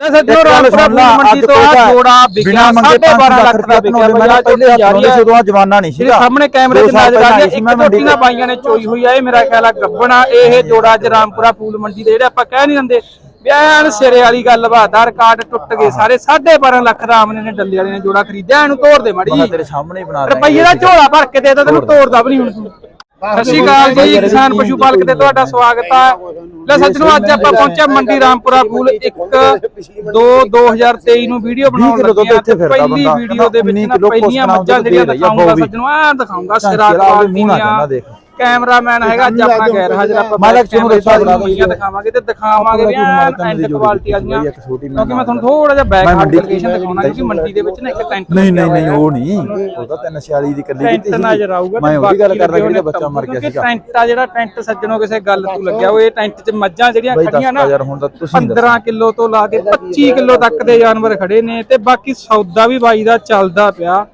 ਤੇ ਸੱਜਣੋ ਇੱਕ ਗੱਲ ਰਾਮਪੁਰਾ ਸੁਣ ਲਾ, ਮੰਡੀ ਅੱਜ ਤੋਂ ਆ ਤੋਂ ਜੋੜਾ ਵਿਕਿਆ ਬਿਨਾਂ ਮੰਗੇ 12.5 ਲੱਖ ਦਾ ਰੁਪਏ ਵਿਕਿਆ ਮੈਂ ਬਾਜ਼ਾਰ ਪਹਿਲੇ ਚੋਂ ਜਾ ਰਹੀ ਹੈ ਜਦੋਂ ਆ ਜਵਾਨਾ ਨਹੀਂ ਤੇਰੇ ਸੀਗਾ। ਸਾਹਮਣੇ ਕੈਮਰੇ 'ਚ ਦੋ ਸਾਲ ਨਜ਼ਰ ਆ ਪਹਿਲਾਂ ਰਹੀ ਸੀ ਇੱਕ ਮੈਂ ਮੰਡੀ ਟੋਟੀਆਂ ਤੇ। ਬਾਈਆਂ ਨੇ ਚੋਈ ਹੋਈ ਆ ਇਹ ਮੇਰਾ ਖਿਆਲ ਆ ਗੱਬਣਾ ਇਹ ਜੋੜਾ ਅੱਜ ਰਾਮਪੁਰਾ ਫੂਲ ਮੰਡੀ ਦੇ ਜਿਹੜੇ ਆਪਾਂ ਕਹਿ ਨਹੀਂ ਦਿੰਦੇ। ਬਿਆਨ ਸਿਰੇ ਵਾਲੀ ਗੱਲਬਾਤ ਆ ਰਿਕਾਰਡ ਟੁੱਟ ਗਏ ਸਾਰੇ 12.5 ਲੱਖ ਆਮਨੇ ਨੇ ਡੱਲੇ ਵਾਲੇ ਨੇ ਜੋੜਾ ਖਰੀਦਿਆ ਇਹਨੂੰ ਤੋੜ ਦੇ ਮੜੀ ਤੇਰੇ ਸਾਹਮਣੇ ਹੀ ਬਣਾ ਦਾਂਗੇ ਰੁਪਈਏ ਦਾ ਝੋਲਾ ਭਰ ਕੇ ਦੇ ਤਾ ਤੈਨੂੰ ਤੋੜਦਾ ਵੀ ਨਹੀਂ ਹੁਣ ਤੂੰ। ਸਤਿ ਸ਼੍ਰੀ ਅਕਾਲ ਜੀ ਕਿਸਾਨ ਪਸ਼ੂ ਪਾਲਕ ਤੇ ਤੁਹਾਡਾ ਸਵਾਗਤ ਹੈ ਲੈ ਸੱਜਣੋ ਅੱਜ ਆਪਾਂ ਪਹੁੰਚੇ ਮੰਡੀ ਰਾਮਪੁਰਾ ਫੂਲ 1 2 2023 ਨੂੰ ਵੀਡੀਓ ਬਣਾਉਣ ਲੱਗੇ ਆ ਤੇ ਪਹਿਲੀ ਵੀਡੀਓ ਦੇ ਵਿੱਚ ਨਾ ਪਹਿਲੀਆਂ ਮੱਝਾਂ ਜਿਹੜੀਆਂ ਆ, ਦਿਖਾਉਂਗਾ। ਸੱਜਣੋ ਆ ਦਿਖਾਉਂਗਾ ਸਿਰਾ ਦੀਆਂ। ਕੈਮਰਾਮੈਨ ਹੈਗਾ ਅੱਜ ਆਪਣਾ ਗੈਰ ਹਾਜ਼ਰ ਆਪਾਂ ਮੈਂ ਤੁਹਾਨੂੰ ਦੱਸਾਂ ਬਣਾ ਦਿਖਾਵਾਂਗੇ ਤੇ ਦਿਖਾਵਾਂਗੇ ਵੀ ਐਂਡ ਕੁਆਲਿਟੀ ਇੱਕ ਛੋਟੀ ਕਿਉਂਕਿ ਮੈਂ ਤੁਹਾਨੂੰ ਥੋੜਾ ਜਿਹਾ ਬੈਕ ਹਾਰਡ ਲੋਕੇਸ਼ਨ ਦਿਖਾਉਣਾ ਕਿਉਂਕਿ ਮੰਡੀ ਦੇ ਵਿੱਚ ਨਾ ਇੱਕ ਟੈਂਟ ਨਹੀਂ ਨਹੀਂ ਨਹੀਂ ਉਹ ਨਹੀਂ। ਉਹ ਤਾਂ 346 ਦੀ ਕੱਲੀ ਟੈਂਟ ਨਜ਼ਰ ਆਊਗਾ ਮੈਂ ਤੇ ਉਹ ਵੀ ਗੱਲ ਕਰਦਾ ਕਿ ਬੱਚਾ ਮਰ ਗਿਆ ਕਿਉਂਕਿ ਸੀਗਾ। ਟੈਂਟ ਆ ਜਿਹੜਾ ਟੈਂਟ ਸੱਜਣੋ ਕਿਸੇ ਗੱਲ ਤੋਂ ਲੱਗਿਆ ਉਹ ਇਹ ਟੈਂਟ 'ਚ ਮੱਝਾਂ ਜਿਹੜੀਆਂ ਖੜੀਆਂ ਨਾ 10000 ਹੁਣ ਤਾਂ ਤੁਸੀਂ 15 ਕਿਲੋ ਤੋਂ ਲਾ ਕੇ 25 ਕਿਲੋ ਤੱਕ ਦੇ ਜਾਨਵਰ ਖੜੇ ਨੇ ਤੇ ਬਾਕੀ ਸੌਦਾ ਵੀ ਬਾਈ ਦਾ ਚੱਲਦਾ ਪਿਆ।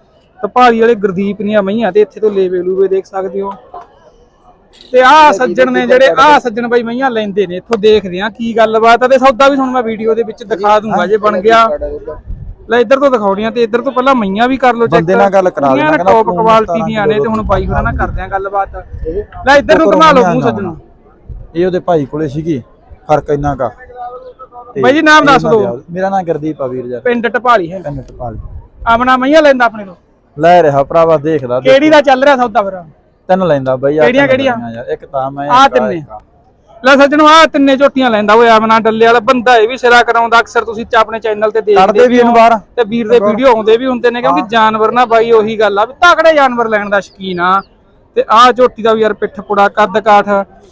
ਤੇ ਪਹਾੜੀ ਵਾਲੇ ਗੁਰਦੀਪ ਦੀਆਂ ਮਈਆਂ ਤੇ ਇੱਥੇ ਤੋਂ ਲੇਵੇ ਲੂਵੇ ਦੇਖ ਸਕਦੇ ਹੋ ਤੇ ਆਹ ਸੱਜਣ ਨੇ ਜਿਹੜੇ ਆਹ ਸੱਜਣ ਬਾਈ ਮਈਆਂ ਲੈਂਦੇ ਨੇ ਇੱਥੋਂ ਦੇਖਦੇ ਆ ਕੀ ਗੱਲਬਾਤ ਆ ਤੇ ਸੌਦਾ ਵੀ ਤੁਹਾਨੂੰ ਮੈਂ ਵੀਡੀਓ ਦੇ ਵਿੱਚ ਦਿਖਾ ਦੂੰਗਾ ਜੇ ਬਣ ਗਿਆ। ਲੈ ਇੱਧਰ ਤੋਂ ਦਿਖਾਉਣੀਆਂ ਤੇ ਇੱਧਰ ਤੋਂ ਪਹਿਲਾਂ ਮਈਆਂ ਵੀ ਕਰ ਲਓ ਚੈੱਕ। ਬੰਦੇ ਨਾਲ ਗੱਲ ਕਰਾ ਦੇਣਾ, ਕਹਿੰਦਾ ਟੌਪ ਕੁਆਲਿਟੀ ਦੀਆਂ ਨੇ ਤੇ ਹੁਣ ਬਾਈ ਹੋਰਾਂ ਨਾਲ ਕਰਦੇ ਆ ਗੱਲਬਾਤ। ਲੈ ਇੱਧਰ ਨੂੰ ਘੁਮਾ ਲਓ ਮੂੰਹ ਸੱਜਣੋਂ। ਇਹ ਉਹਦੇ ਭਾਈ ਕੋਲੇ ਸੀਗੀ ਫ਼ਰਕ ਇੰਨਾ ਕਾ ਬਾਈ ਜੀ ਨਾਮ ਦੱਸ ਦਿਓ। ਦਿਓ। ਮੇਰਾ ਨਾਮ ਗੁਰਦੀਪ ਆ ਵੀਰ ਯਾਰ ਪਿੰਡ ਟਪਾਲੀ ਹੈ। ਕੰਨ ਟਪਾਲ। ਆਮਣਾ ਮਈਆਂ ਲੈਂਦਾ ਆਪਣੇ ਤੋਂ? ਲੈ ਰਿਹਾ ਭਰਾਵਾ ਦੇਖਦਾ ਦੇਖ। ਕਿਹੜੀ ਦਾ ਚੱਲ ਰਿਹਾ ਸੌਦਾ ਫਿਰ? ਤਿੰਨ ਲੈਂਦਾ ਬਈ ਯਾਰ ਕਿਹੜੀਆਂ- ਕਿਹੜੀਆਂ? ਇੱਕ ਤਾਂ ਮੈਂ ਆਹ ਇੱਕ ਤਿੰਨੇ। ਇੱਕ ਆ। ਲੈ ਸੱਜਣੋ ਆ ਤਿੰਨੇ ਝੋਟੀਆਂ ਲੈਂਦਾ ਓਏ ਆਮਨਾ ਡੱਲੇ ਵਾਲਾ ਬੰਦਾ ਇਹ ਵੀ ਸਿਰਾ ਕਰਾਉਂਦਾ ਅਕਸਰ ਤੁਸੀਂ ਚ ਆਪਣੇ ਚੈਨਲ ਤੇ ਦੇਖਦੇ ਕਰਦੇ ਵੀ ਇਹਨੂੰ ਹੋ। ਬਾਹਰ ਤੇ ਵੀਰ ਦੇ ਵੀਡੀਓ ਆਉਂਦੇ ਵੀ ਹੁੰਦੇ ਨੇ ਕਿਉਂਕਿ ਜਾਨਵਰ ਨਾ ਬਾਈ ਉਹੀ ਗੱਲ ਆ ਵੀ ਤਕੜੇ ਜਾਨਵਰ ਲੈਣ ਦਾ ਸ਼ਕੀਨ ਆ ਤੇ ਆਹ ਝੋਟੀ ਦਾ ਵੀ ਯਾਰ ਪਿੱਠ ਪੁੜਾ ਕੱਦ ਕਾਠ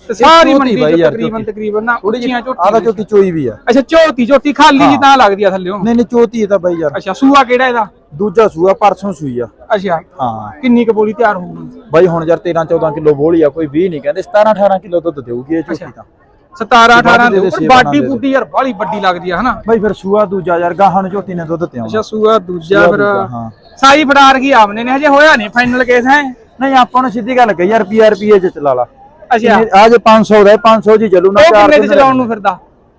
ਤੇ ਸਾਰੀ ਝੋਟੀ ਮੰਡੀ ਬਾਈ ਚ ਯਾਰ ਤਕਰੀਬਨ ਝੋਟੀ। ਤਕਰੀਬਨ ਨਾ ਉੱਚੀਆਂ ਤਾਂ ਝੋਟੀਆਂ ਝੋਟੀ ਚੋਈ ਵੀ ਆ ਅੱਛਾ ਝੋਟੀ ਝੋਟੀ ਖਾਲੀ ਜੀ ਤਾਂ ਲੱਗਦੀ ਆ ਥੱਲੇੋਂ ਨਹੀਂ ਨਹੀਂ ਚੋਤੀ ਇਹ ਤਾਂ ਬਈ ਯਾਰ ਅੱਛਾ ਸੂਆ ਕਿਹੜਾ ਇਹਦਾ ਦੂਜਾ ਸੂਆ ਪਰਸੋਂ ਸੂਈ ਆ। ਅੱਛਾ। ਹਾਂ। ਕਿੰਨੀ ਕੁ ਬੋਲੀ ਤਿਆਰ ਹੋਊਗੀ? ਬਾਈ ਹੁਣ ਯਾਰ 13 14 ਕਿਲੋ ਬੋਲੀ ਆ ਕੋਈ 20 ਨਹੀਂ ਕਹਿੰਦੇ। 17 18 ਕਿਲੋ ਦੁੱਧ ਦੇਊਗੀ ਇਹ ਝੋਟੀ ਤਾਂ। 17 18 ਦੇ ਉੱਪਰ ਬਾਡੀ। ਬੁੱਡੀ ਯਾਰ ਬਾਲੀ ਵੱਡੀ ਲੱਗਦੀ ਆ ਹਨਾ? ਬਾਈ ਫਿਰ ਸੂਆ ਦੂਜਾ ਯਾਰ ਗਾਹਾਂ ਨੂੰ ਝੋਟੀ ਨੇ ਦੁੱਧ ਤੇ ਆਉਣਾ ਅੱਛਾ ਸੂਆ ਦੂਜਾ ਫਿਰ। ਸਾਈ ਫੜਾਰ ਕੀ ਆਮਨੇ ਨੇ ਹਜੇ ਹੋਇਆ ਨਹੀਂ ਫਾਈਨਲ ਕੇਸ ਹੈ? ਨਹੀਂ ਆਪਾਂ ਨੂੰ ਸਿੱਧੀ ਗੱਲ ਕਹੀ ਯਾਰ ਪੀਆਰ ਪੀਏ ਚ ਚਲਾ ਲਾ। ਅੱਛਾ। ਆ ਜੇ 500 ਦਾ 500 ਜੀ ਚੱਲੂ ਨਾ ਉਹ ਚਾਰ ਕਿੰਨੇ ਦਿਨ ਚ ਚਲਾਉਣ ਨੂੰ ਫਿਰਦਾ?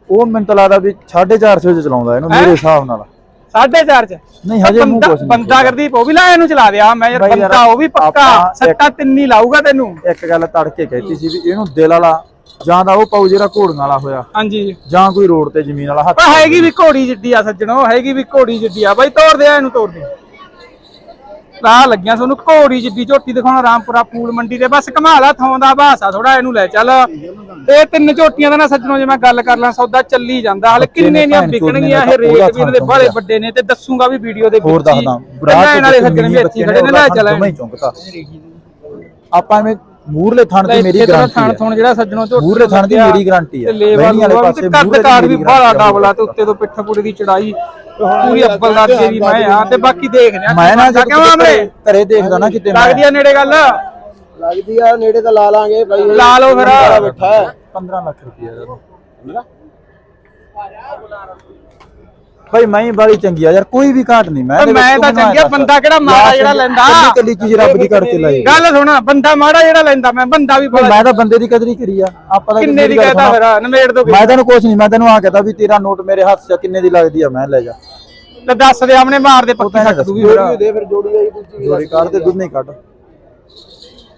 ਉਹ ਮੈਨੂੰ ਤਾਂ ਲੱਗਦਾ ਵੀ 450 ਚ ਚਲਾਉਂਦਾ ਇਹਨੂੰ ਮੇਰੇ ਹਿਸਾਬ ਨਾਲ। 4.5 ਚ। ਨਹੀਂ ਹਜੇ ਮੂੰਹ ਬੰਦਾ ਕੁਛ ਨਹੀਂ ਬੰਦਾ ਕਰਦੀ ਉਹ ਵੀ ਲਾ ਇਹਨੂੰ ਚਲਾ ਦਿਆ। ਮੈਂ ਯਾਰ ਬਾਈ ਯਾਰ, ਬੰਦਾ ਉਹ ਵੀ ਪੱਕਾ। ਸੱਟਾ ਤਿੰਨੀ ਲਾਊਗਾ ਤੈਨੂੰ। ਇੱਕ ਗੱਲ ਤੜਕੇ ਕਹਿਤੀ ਸੀ ਵੀ ਇਹਨੂੰ ਦਿਲ ਵਾਲਾ ਜਾਂ ਤਾਂ ਉਹ ਪਾਉ ਜਿਹੜਾ ਘੋੜੀਆਂ ਵਾਲਾ ਹੋਇਆ ਹਾਂਜੀ। ਜਾਂ ਕੋਈ ਰੋਡ ਤੇ ਜ਼ਮੀਨ ਵਾਲਾ ਹੱਥ ਹੈਗੀ ਵੀ ਘੋੜੀ ਜਿੱਡੀ ਆ ਸੱਜਣੋ ਹੈਗੀ ਵੀ ਘੋੜੀ ਜਿੱਡੀ ਆ। ਬਾਈ ਤੋੜ ਦੇ ਇਹਨੂੰ ਤੋੜ ਦੇ। ਰਾਹ ਲੱਗਿਆ ਤੁਹਾਨੂੰ ਘੋੜੀ ਜਿੱਡੀ ਝੋਟੀ ਦਿਖਾਉਣਾ ਰਾਮਪੁਰਾ ਪੂਲ ਮੰਡੀ ਤੇ। ਬਸ ਕਮਾਲਾ ਥਾਂ ਦਾ ਭਾਸਾ ਥੋੜਾ ਇਹਨੂੰ ਲੈ ਚੱਲ। ਇਹ ਤਿੰਨ ਝੋਟੀਆਂ ਦਾ ਨਾ ਸੱਜਣੋ ਜੇ ਮੈਂ ਗੱਲ ਕਰ ਲਾਂ ਸੌਦਾ ਚੱਲੀ ਜਾਂਦਾ। ਹਲੇ ਕਿੰਨੇ ਦੀਆਂ ਵਿਕਣਗੀਆਂ ਇਹ ਰੇਟ ਵੀ ਬੜੇ ਚੁੰਗਿਆ। ਵੱਡੇ ਨੇ ਤੇ ਦੱਸੂਗਾ ਵੀ ਵੀਡੀਓ ਦੇ ਹੋਰ ਵਿੱਚ ਹੀ। ਦੱਸਦਾ ਬਰਾਤ ਵਾਲੇ ਸੱਜਣ ਵੀ ਇੱਥੇ ਖੜੇ ਨੇ ਲੈ ਚੱਲ ਆਪਾਂ ਐਵੇਂ ਮੂਰਲੇ ਥਣ ਦੀ ਮੇਰੀ ਗਾਰੰਟੀ ਥਣ ਹੈ। ਥਣ ਜਿਹੜਾ ਸੱਜਣੋ ਝੋਟੀ ਮੂਹਰਲੇ ਥਣ ਦੀ ਮੇਰੀ ਗਾਰੰਟੀ ਹੈ। ਬਹਿਣੀ ਵਾਲੇ ਪਾਸੇ ਕੱਦ ਮੂਹਰਲੇ ਕਾਰ ਵੀ ਦੀ ਬੜਾ ਡਬਲਾ ਤੇ ਉੱਤੇ ਤੋਂ ਪਿੱਠ ਪੁੜੇ ਦੀ ਚੜਾਈ। ਪੂਰੀ ਅੱਬਲ ਦਾਦੇ ਦੀ ਮੈਂ ਆ ਤੇ ਬਾਕੀ ਦੇਖਦੇ ਆ ਮੈਂ ਨਾ ਕਿਉਂ ਕਿਉਂ ਆਮਰੇ ਘਰੇ ਦੇਖਦਾ ਨਾ ਕਿਤੇ ਮੈਂ। ਲੱਗਦੀ ਆ ਨੇੜੇ ਗੱਲ? ਲੱਗਦੀ ਆ ਨੇੜੇ ਤਾਂ ਲਾ ਲਾਂਗੇ ਬਾਈ। ਲਾ ਲਓ ਫਿਰ। ਬੈਠਾ ਹੈ। 15 ਲੱਖ ਰੁਪਏ ਭਾਈ ਮੈਂ ਹੀ ਬਾਲੀ ਚੰਗੀ ਆ ਯਾਰ ਕੋਈ ਵੀ ਘਾਟ ਨਹੀਂ ਮੈਂ ਮੈਂ ਤਾਂ ਤੂੰ ਚੰਗਿਆ। ਬੰਦਾ ਕਿਹੜਾ ਮਾੜਾ ਜਿਹੜਾ ਲੈਂਦਾ? ਕੱਲੀ ਕੱਲੀ ਚੀਜ਼ ਰੱਬ ਦੀ ਕਰਕੇ ਲਾਈ। ਗੱਲ ਸੁਣ ਬੰਦਾ ਮਾੜਾ ਜਿਹੜਾ ਲੈਂਦਾ ਮੈਂ ਬੰਦਾ ਵੀ ਬੜਾ ਮੈਂ ਤਾਂ ਬੰਦੇ ਦੀ ਕਦਰ ਹੀ ਕਰੀ ਆ ਆਪਾਂ ਤਾਂ ਕਿੰਨੇ ਦੀ ਕਹਤਾ। ਫਿਰ ਨਵੇੜ ਦੋ ਮੈਂ ਤੈਨੂੰ ਕੁਛ ਨਹੀਂ ਮੈਂ ਤੈਨੂੰ ਆ ਕਹਤਾ ਵੀ ਤੇਰਾ ਨੋਟ ਮੇਰੇ ਹੱਥ 'ਚ ਕਿੰਨੇ ਦੀ ਲੱਗਦੀ ਆ ਮੈਂ ਲੈ ਜਾ। ਤੇ ਦੱਸ ਦੇ ਆਮਨੇ ਮਾਰ ਦੇ ਪੱਕੀ ਸੱਟ ਦੂਗੀ ਫਿਰ ਦੇ ਫਿਰ ਜੋੜੀ ਆਈ ਦੂਜੀ ਜੋੜੀ ਕੱਢ ਤੇ ਦੁੱਧ ਨਹੀਂ ਕੱਢ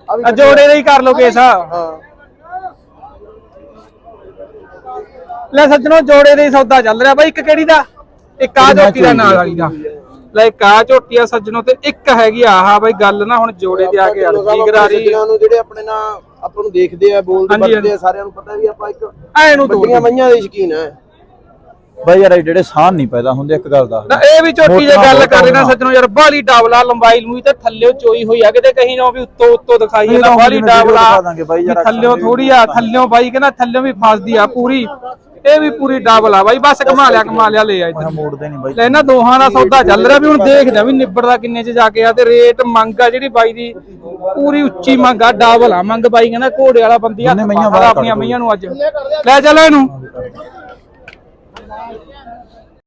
ਆ ਜੋੜੇ ਦੇ ਹੀ ਕਰ ਲੋ ਕੇਸ। ਹਾਂ। ਲੈ ਸੱਜਣੋ ਜੋੜੇ ਦੇ ਹੀ ਸੌਦਾ ਚੱਲ ਰਿਹਾ ਬਾਈ ਇੱਕ ਕਿਹੜੀ ਦਾ? ਇੱਕ ਆ ਝੋਟੀ ਦਾ ਨਾਲ ਵਾਲੀ ਦਾ ਲੈ ਇੱਕ ਆ ਝੋਟੀ ਆ ਸੱਜਣੋ ਤੇ ਇੱਕ ਹੈਗੀ ਆਹ ਬਾਈ ਗੱਲ ਨਾ ਹੁਣ ਜੋੜੇ ਤੇ ਆ ਕੇ ਅੜਦੀ ਗਰਾਰੀ ਨੂੰ ਜਿਹੜੇ ਆਪਣੇ ਨਾਲ ਆਪਾਂ ਨੂੰ ਦੇਖਦੇ ਆ ਬੋਲਦੇ ਵਰਤਦੇ ਆ ਸਾਰਿਆਂ ਨੂੰ ਪਤਾ ਵੀ ਆਪਾਂ ਇੱਕ ਐ ਨੂੰ ਵੱਡੀਆਂ ਮਈਆਂ ਦੇ ਸ਼ਕੀਨ ਆ। ਬਾਈ ਯਾਰ ਇਹ ਜਿਹੜੇ ਸਾਹ ਨਹੀਂ ਪੈਦਾ ਹੁੰਦੇ ਇੱਕ ਗੱਲ ਨਾ ਇਹ ਵੀ ਝੋਟੀ ਜੇ ਗੱਲ ਕਰ ਮੋਟਾ ਸੱਜਣੋ ਯਾਰ ਬਾਲੀ ਡਾਵਲਾ ਲੰਬਾਈ ਲੂਈ ਤੇ ਥੱਲਿਓ ਚੋਈ ਹੋਈ ਆ ਕਿਤੇ ਕਹੀਂ ਨਾ ਵੀ ਉੱਤੋਂ ਉੱਤੋਂ ਦਿਖਾਈ ਤਾਂ ਬਾਲੀ ਡਾਵਲਾ ਥੱਲਿਓ ਥੋੜੀ ਆ ਥੱਲਿਓ ਬਾਈ ਕਹਿੰਦਾ ਥੱਲਿਓ ਵੀ ਫਸਦੀ ਆ ਪੂਰੀ। ਇਹ ਵੀ ਪੂਰੀ ਡਾਵਲ ਆ ਬਾਈ ਬਸ ਕਮਾ ਲਿਆ ਕਮਾ ਲਿਆ ਲੈ ਆ ਇੱਧਰ। ਮੋੜਦੇ ਨਹੀਂ ਬਾਈ। ਇਹਨਾਂ ਦੋਹਾਂ ਦਾ ਸੌਦਾ ਚੱਲ ਰਿਹਾ ਵੀ ਹੁਣ ਦੇਖਦੇ ਆ ਵੀ ਨਿਬੜਦਾ ਕਿੰਨੇ ਚ ਜਾ ਕੇ ਆ ਤੇ ਰੇਟ ਮੰਗ ਆ ਜਿਹੜੀ ਬਾਈ ਦੀ ਪੂਰੀ ਉੱਚੀ ਮੰਗ ਆ ਡਬਲ ਆ ਮੰਗ ਬਾਈ ਕਹਿੰਦਾ ਘੋੜੇ ਵਾਲਾ ਬੰਦੀ ਬਾਹਰ ਆਪਣੀਆਂ ਮਈਆਂ ਨੂੰ ਅੱਜ। ਲੈ ਚੱਲ ਇਹਨੂੰ।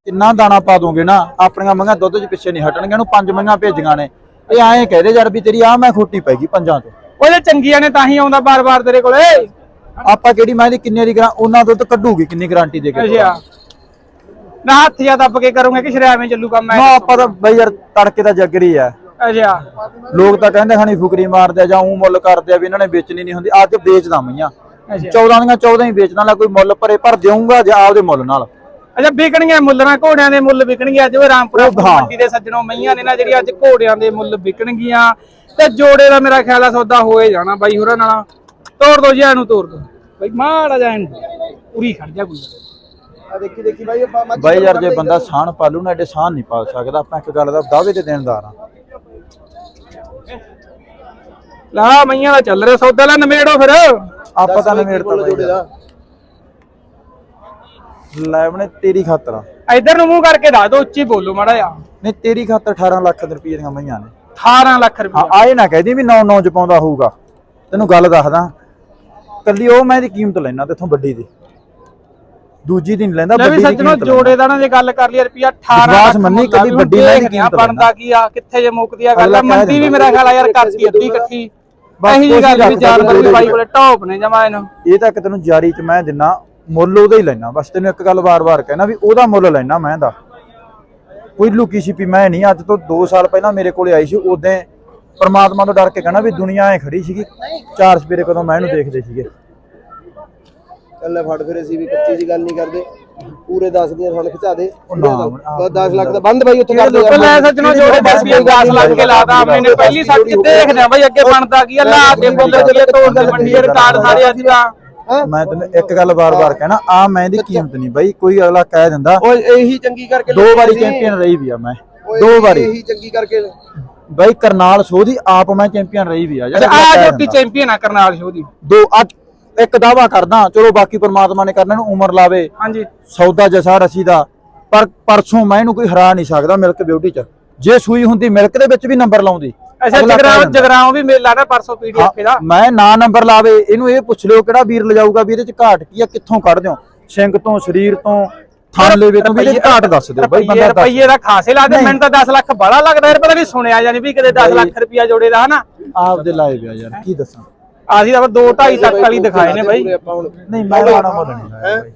ਕਿੰਨਾ ਦਾਣਾ ਪਾ ਦੋਗੇ ਨਾ ਆਪਣੀਆਂ ਮੰਗਾਂ ਦੁੱਧ 'ਚ ਪਿੱਛੇ ਨਹੀਂ ਹਟਣਗੀਆਂ ਇਹਨੂੰ ਪੰਜ ਮੰਗਾਂ ਭੇਜੀਆਂ ਨੇ। ਇਹ ਐਂ ਕਹਦੇ ਯਾਰ ਵੀ ਤੇਰੀ ਆ ਮੈਂ ਖੋਟੀ ਪੈ ਗਈ ਪੰਜਾਂ 'ਚ ਉਹਦੇ ਚੰਗੀਆਂ ਨੇ ਤਾਂ ਹੀ ਆਉਂਦਾ ਬਾਰ-ਬਾਰ ਤੇਰੇ ਕੋਲੇ ਆਪਾਂ ਕਿਹੜੀ ਮੈਂ ਦੀ ਕਿੰਨੇ ਦੀ ਗਰਾਂ ਉਹਨਾਂ ਦੁੱਧ ਕੱਢੂਗੀ ਕਿੰਨੀ ਗਾਰੰਟੀ ਦੇ ਕੇ ਅੱਛਾ। ਨਾ ਹੱਥ ਜਾਂ ਦੱਬ ਕੇ ਕਰੋਗੇ ਕਿ ਸ਼ਰਿਆਵੇਂ ਚੱਲੂ ਕੰਮ ਨਾ ਐ ਆਪਾਂ ਤਾਂ ਬਈ ਯਾਰ ਤੜਕੇ ਦਾ ਜੱਗਰੀ ਆ। ਅੱਛਾ। ਲੋਕ ਤਾਂ ਕਹਿੰਦੇ ਹਣੀ ਫੁਕਰੀ ਮਾਰਦੇ ਆ ਜਾਂ ਉਹ ਮੁੱਲ ਕਰਦੇ ਆ ਵੀ ਇਹਨਾਂ ਨੇ ਵੇਚਣੀ ਨਹੀਂ ਹੁੰਦੀ ਅੱਜ ਵੇਚਦਾ ਮਈਆਂ ਅੱਛਾ। 14 ਦੀਆਂ 14 ਹੀ ਵੇਚਣ ਵਾਲਾ ਕੋਈ ਮੁੱਲ ਭਰੇ ਪਰ ਦੇਊਂਗਾ ਜੇ ਆਪਦੇ ਮੁੱਲ ਨਾਲ। ਅੱਛਾ ਵਿਕਣਗੀਆਂ ਮੁੱਲਰਾਂ ਘੋੜਿਆਂ ਦੇ ਮੁੱਲ ਵਿਕਣਗੇ ਅੱਜ ਉਹ ਰਾਮਪੁਰਾ ਉਹ ਹਾਂ। ਮੰਡੀ ਦੇ ਸੱਜਣੋਂ ਮਈਆਂ ਨੇ ਨਾ ਜਿਹੜੀ ਅੱਜ ਘੋੜਿਆਂ ਦੇ ਮੁੱਲ ਵਿਕਣਗੀਆਂ। ਤੇ ਜੋੜੇ ਦਾ ਮੇਰਾ ਖਿਆਲ ਆ ਸੌਦਾ ਹੋਏ ਜਾਣਾ ਬਾਈ ਹੋਰਾਂ ਨਾਲ। ਤੋੜ ਦੋ ਜੀ ਇਹਨੂੰ ਤੋੜ ਦੋ। ਬਾਈ ਮਾੜਾ ਜਾ ਇਹਨੂੰ ਪੂਰੀ ਖੜ ਜਾ ਕੋਈ। ਆ ਦੇਖੀ ਦੇਖੀ ਬਾਈ ਯਾਰ ਜੇ ਬੰਦਾ ਸਾਨ ਪਾਲੂ ਨਾ ਐਡੇ ਸਾਨ ਨਹੀਂ ਪਾਲ ਸਕਦਾ। ਆਪਾਂ ਇੱਕ ਗੱਲ ਦਾ ਦਾਅਵੇ ਤੇ ਦੇਣਦਾਰ ਆ। ਲਾ ਮਈਆਂ ਦਾ ਚੱਲ ਰਿਹਾ ਸੌਦਾ ਲੈ ਨਮੇੜੋ ਫਿਰ। ਆਪਾਂ ਤਾਂ ਦੱਸ ਨਵੇੜ ਬਾਈ ਦਾ? ਲੈ ਬਣੇ ਤੇਰੀ ਖਾਤਰ ਆ। ਇੱਧਰ ਨੂੰ ਮੂੰਹ ਕਰਕੇ ਦੱਸ ਦੋ ਉੱਚੀ ਬੋਲੋ ਮਾੜਾ ਜਾ ਨਹੀਂ ਤੇਰੀ ਖਾਤਰ 18 ਲੱਖ ਰੁਪਏ ਦੀਆਂ ਮਈਆਂ ਨੇ। 18 ਲੱਖ ਰੁਪਏ ਆਏ ਨਾ ਕਹਦੀ ਵੀ 9 9 ਚ ਪਾਉਂਦਾ ਹੋਊਗਾ। ਤੈਨੂੰ ਗੱਲ ਦੱਸਦਾ। ਕੱਲੀ ਉਹ ਮੈਂ ਇਹਦੀ ਕੀਮਤ ਲੈਣਾ ਤੇਥੋਂ ਵੱਡੀ ਦੀ। ਦੂਜੀ ਦੀ ਨਹੀਂ ਲੈਂਦਾ ਲੈ ਵੀ ਵੱਡੀ ਦੀ ਸੱਜਣੋ ਕੀਮਤ ਜੋੜੇ ਦਾ ਨਾ ਜੇ ਗੱਲ ਕਰ ਲਈ ਰੁਪਿਆ 18 ਵਿਸ਼ਵਾਸ ਮੰਨੀ ਕਦੀ ਵੱਡੀ ਦੇਖਦੇ ਆ ਕੀਮਤ ਬਣਦਾ ਕੀ ਆ ਕਿੱਥੇ ਜੇ ਮੁੱਕਦੀ ਆ ਗੱਲ? ਅਗਲਾ ਕਹਿ ਮੰਡੀ ਵੀ ਦਿੰਦਾ। ਮੇਰਾ ਖਿਆਲ ਆ ਯਾਰ ਕਰਤੀ ਅੱਧੀ ਇਕੱਠੀ। ਬਸ ਇਹੀ ਗੱਲ ਵੀ ਕੋਸ਼ਿਸ਼ ਜਾਨਵਰ ਵੀ ਬਾਈ ਕੋਲੇ ਟੌਪ ਨੇ ਜਮਾ ਇਹਨੂੰ। ਇਹ ਤਾਂ ਕਿ ਤੈਨੂੰ ਜਾਰੀ ਚ ਮੈਂ ਦਿੰਨਾ ਮੁੱਲ ਉਹਦਾ ਹੀ ਲੈਣਾ ਬਸ ਤੈਨੂੰ ਇੱਕ ਗੱਲ ਵਾਰ-ਵਾਰ ਕਹਿਣਾ ਵੀ ਉਹਦਾ ਮੁੱਲ ਲੈਣਾ ਮੈਂ ਦਾ ਕੋਈ ਲੁਕੀ ਛਿਪੀ ਮੈਂ ਨਹੀਂ ਅੱਜ ਤੋਂ 2 ਸਾਲ ਪਹਿਲਾਂ ਮੇਰੇ ਕੋਲੇ ਆਈ ਸੀ ਉਦੋਂ ਪਰਮਾਤਮਾ ਤੋਂ ਡਰ ਕੇ ਕਹਿਣਾ ਵੀ ਦੁਨੀਆ ਐ ਖੜੀ ਸੀਗੀ ਚਾਰ ਸਪੇਰੇ ਕਦੋਂ ਮੈਂ ਇਹਨੂੰ ਦੇਖਦੇ ਸੀਗੇ। ਚੱਲ ਲੈ ਫੜ ਫਿਰ ਅਸੀਂ ਵੀ ਕੱਚੀ ਜੀ ਗੱਲ ਨਹੀਂ ਕਰਦੇ ਪੂਰੇ 10 ਦੀਆਂ ਸਾਨੂੰ ਖਿਚਾ ਦੇ। ਉਹ ਨਾ, ਬਸ 10 ਲੱਖ ਦਾ ਬੰਦ ਬਾਈ ਉੱਥੇ ਕਰ ਦੇ ਤੇ ਲੈ ਸੱਜਣੋ ਜੋੜੇ 10 ਵੀ 10 ਲੱਖ ਕੇ ਲਾਦਾ ਮੈਨੇ ਪਹਿਲੀ ਸੱਚ ਦੇਖਦੇ ਆ ਬਾਈ ਅੱਗੇ ਬਣਦਾ ਕੀ ਆ ਲਾ ਕੇ ਬੋਲੇ ਕੀ ਤੋੜ ਦੇ ਮੰਡੀ ਦੇ ਰਿਕਾਰਡ ਸਾਰੇ ਅੱਜ ਤਾਂ। ਮੈਂ ਤੈਨੂੰ ਇੱਕ ਗੱਲ ਵਾਰ-ਵਾਰ ਕਹਿਣਾ ਆ ਮੈਂ ਇਹਦੀ ਕੀਮਤ ਨਹੀਂ ਬਾਈ ਕੋਈ ਅਗਲਾ ਕਹਿ ਦਿੰਦਾ ਓਏ ਇਹੀ ਚੰਗੀ ਕਰਕੇ ਦੋ ਵਾਰੀ। ਚੈਂਪੀਅਨ ਰਹੀ ਵੀ ਆ ਮੈਂ ਦੋ ਵਾਰੀ। ਇਹੀ ਚੰਗੀ ਕਰਕੇ ਬਾਈ ਕਰਨਾਲ ਸੋਧੀ ਆਪ ਮੈਂ ਚੈਂਪੀਅਨ ਰਹੀ ਵੀ ਆ ਅੱਛਾ ਆ ਜੋਟੀ। ਚੈਂਪੀਅਨ ਆ ਕਰਨਾਲ ਸ਼ੋ ਦੀ। ਦੋ ਅੱਜ ਇੱਕ ਦਾਵਾ ਕਰਦਾ ਚਲੋ ਬਾਕੀ ਪਰਮਾਤਮਾ ਨੇ ਕਰਨਾ ਇਹਨੂੰ ਉਮਰ ਲਾਵੇ। ਹਾਂਜੀ। ਸੌਦਾ ਜਸਾ ਰਸੀ ਦਾ। ਪਰ ਪਰਸੋਂ ਮੈਂ ਇਹਨੂੰ ਕੋਈ ਹਰਾ ਨਹੀਂ ਸਕਦਾ ਮਿਲਕ ਬਿਊਟੀ ਚ। ਜੇ ਸੂਈ ਹੁੰਦੀ ਮਿਲਕ ਦੇ ਵਿੱਚ ਵੀ ਨੰਬਰ ਲਾਉਂਦੀ। ਅੱਛਾ ਜਗਰਾਉਂ। ਜਗਰਾਉਂ ਵੀ ਮੇਲਾ ਨਾ ਪਰਸੋਂ ਪੀਡੀਐਫ ਦਾ। ਮੈਂ ਨਾ ਨੰਬਰ ਲਾਵੇ ਇਹਨੂੰ ਇਹ ਪੁੱਛ ਲਿਓ ਕਿਹੜਾ ਵੀਰ ਲਿਜਾਊਗਾ ਵੀ ਇਹਦੇ ਚ ਘਾਟ ਕੀ ਆ ਕਿੱਥੋਂ ਕੱਢ ਦਿਓ ਸਿੰਘ ਤੋਂ ਸਰੀਰ ਤੋਂ ਥਣ ਲੇਵੇ ਤੋਂ ਵੀ ਇਹਦੇ ਘਾਟ ਦੱਸ ਦਿਓ ਬਾਈ ਬੰਦਾ ਦੱਸ ਰੁਪਈਏ ਦਾ ਖਾਸੇ ਲਾ ਦੇ ਨਹੀਂ। ਮੈਨੂੰ ਤਾਂ 10 ਲੱਖ ਬੜਾ ਲੱਗਦਾ ਯਾਰ ਪਤਾ ਨਹੀਂ ਸੁਣਿਆ ਜਾਨੀ ਵੀ ਕਿਤੇ 10 ਲੱਖ ਰੁਪਿਆ ਜੋੜੇ ਦਾ ਹਨਾ? ਆਪ ਦੇ ਲਾਏ ਪਿਆ ਯਾਰ ਕੀ ਦੱਸਾਂ? ਅਸੀਂ ਤਾਂ 2 2.5 ਤੱਕ ਵਾਲੀ ਦਿਖਾਏ ਨੇ ਬਾਈ। ਨਹੀਂ ਮੈਂ ਮਾਣਾ ਮੁੱਲ ਨਹੀਂ ਲਾਇਆ ਬਾਈ।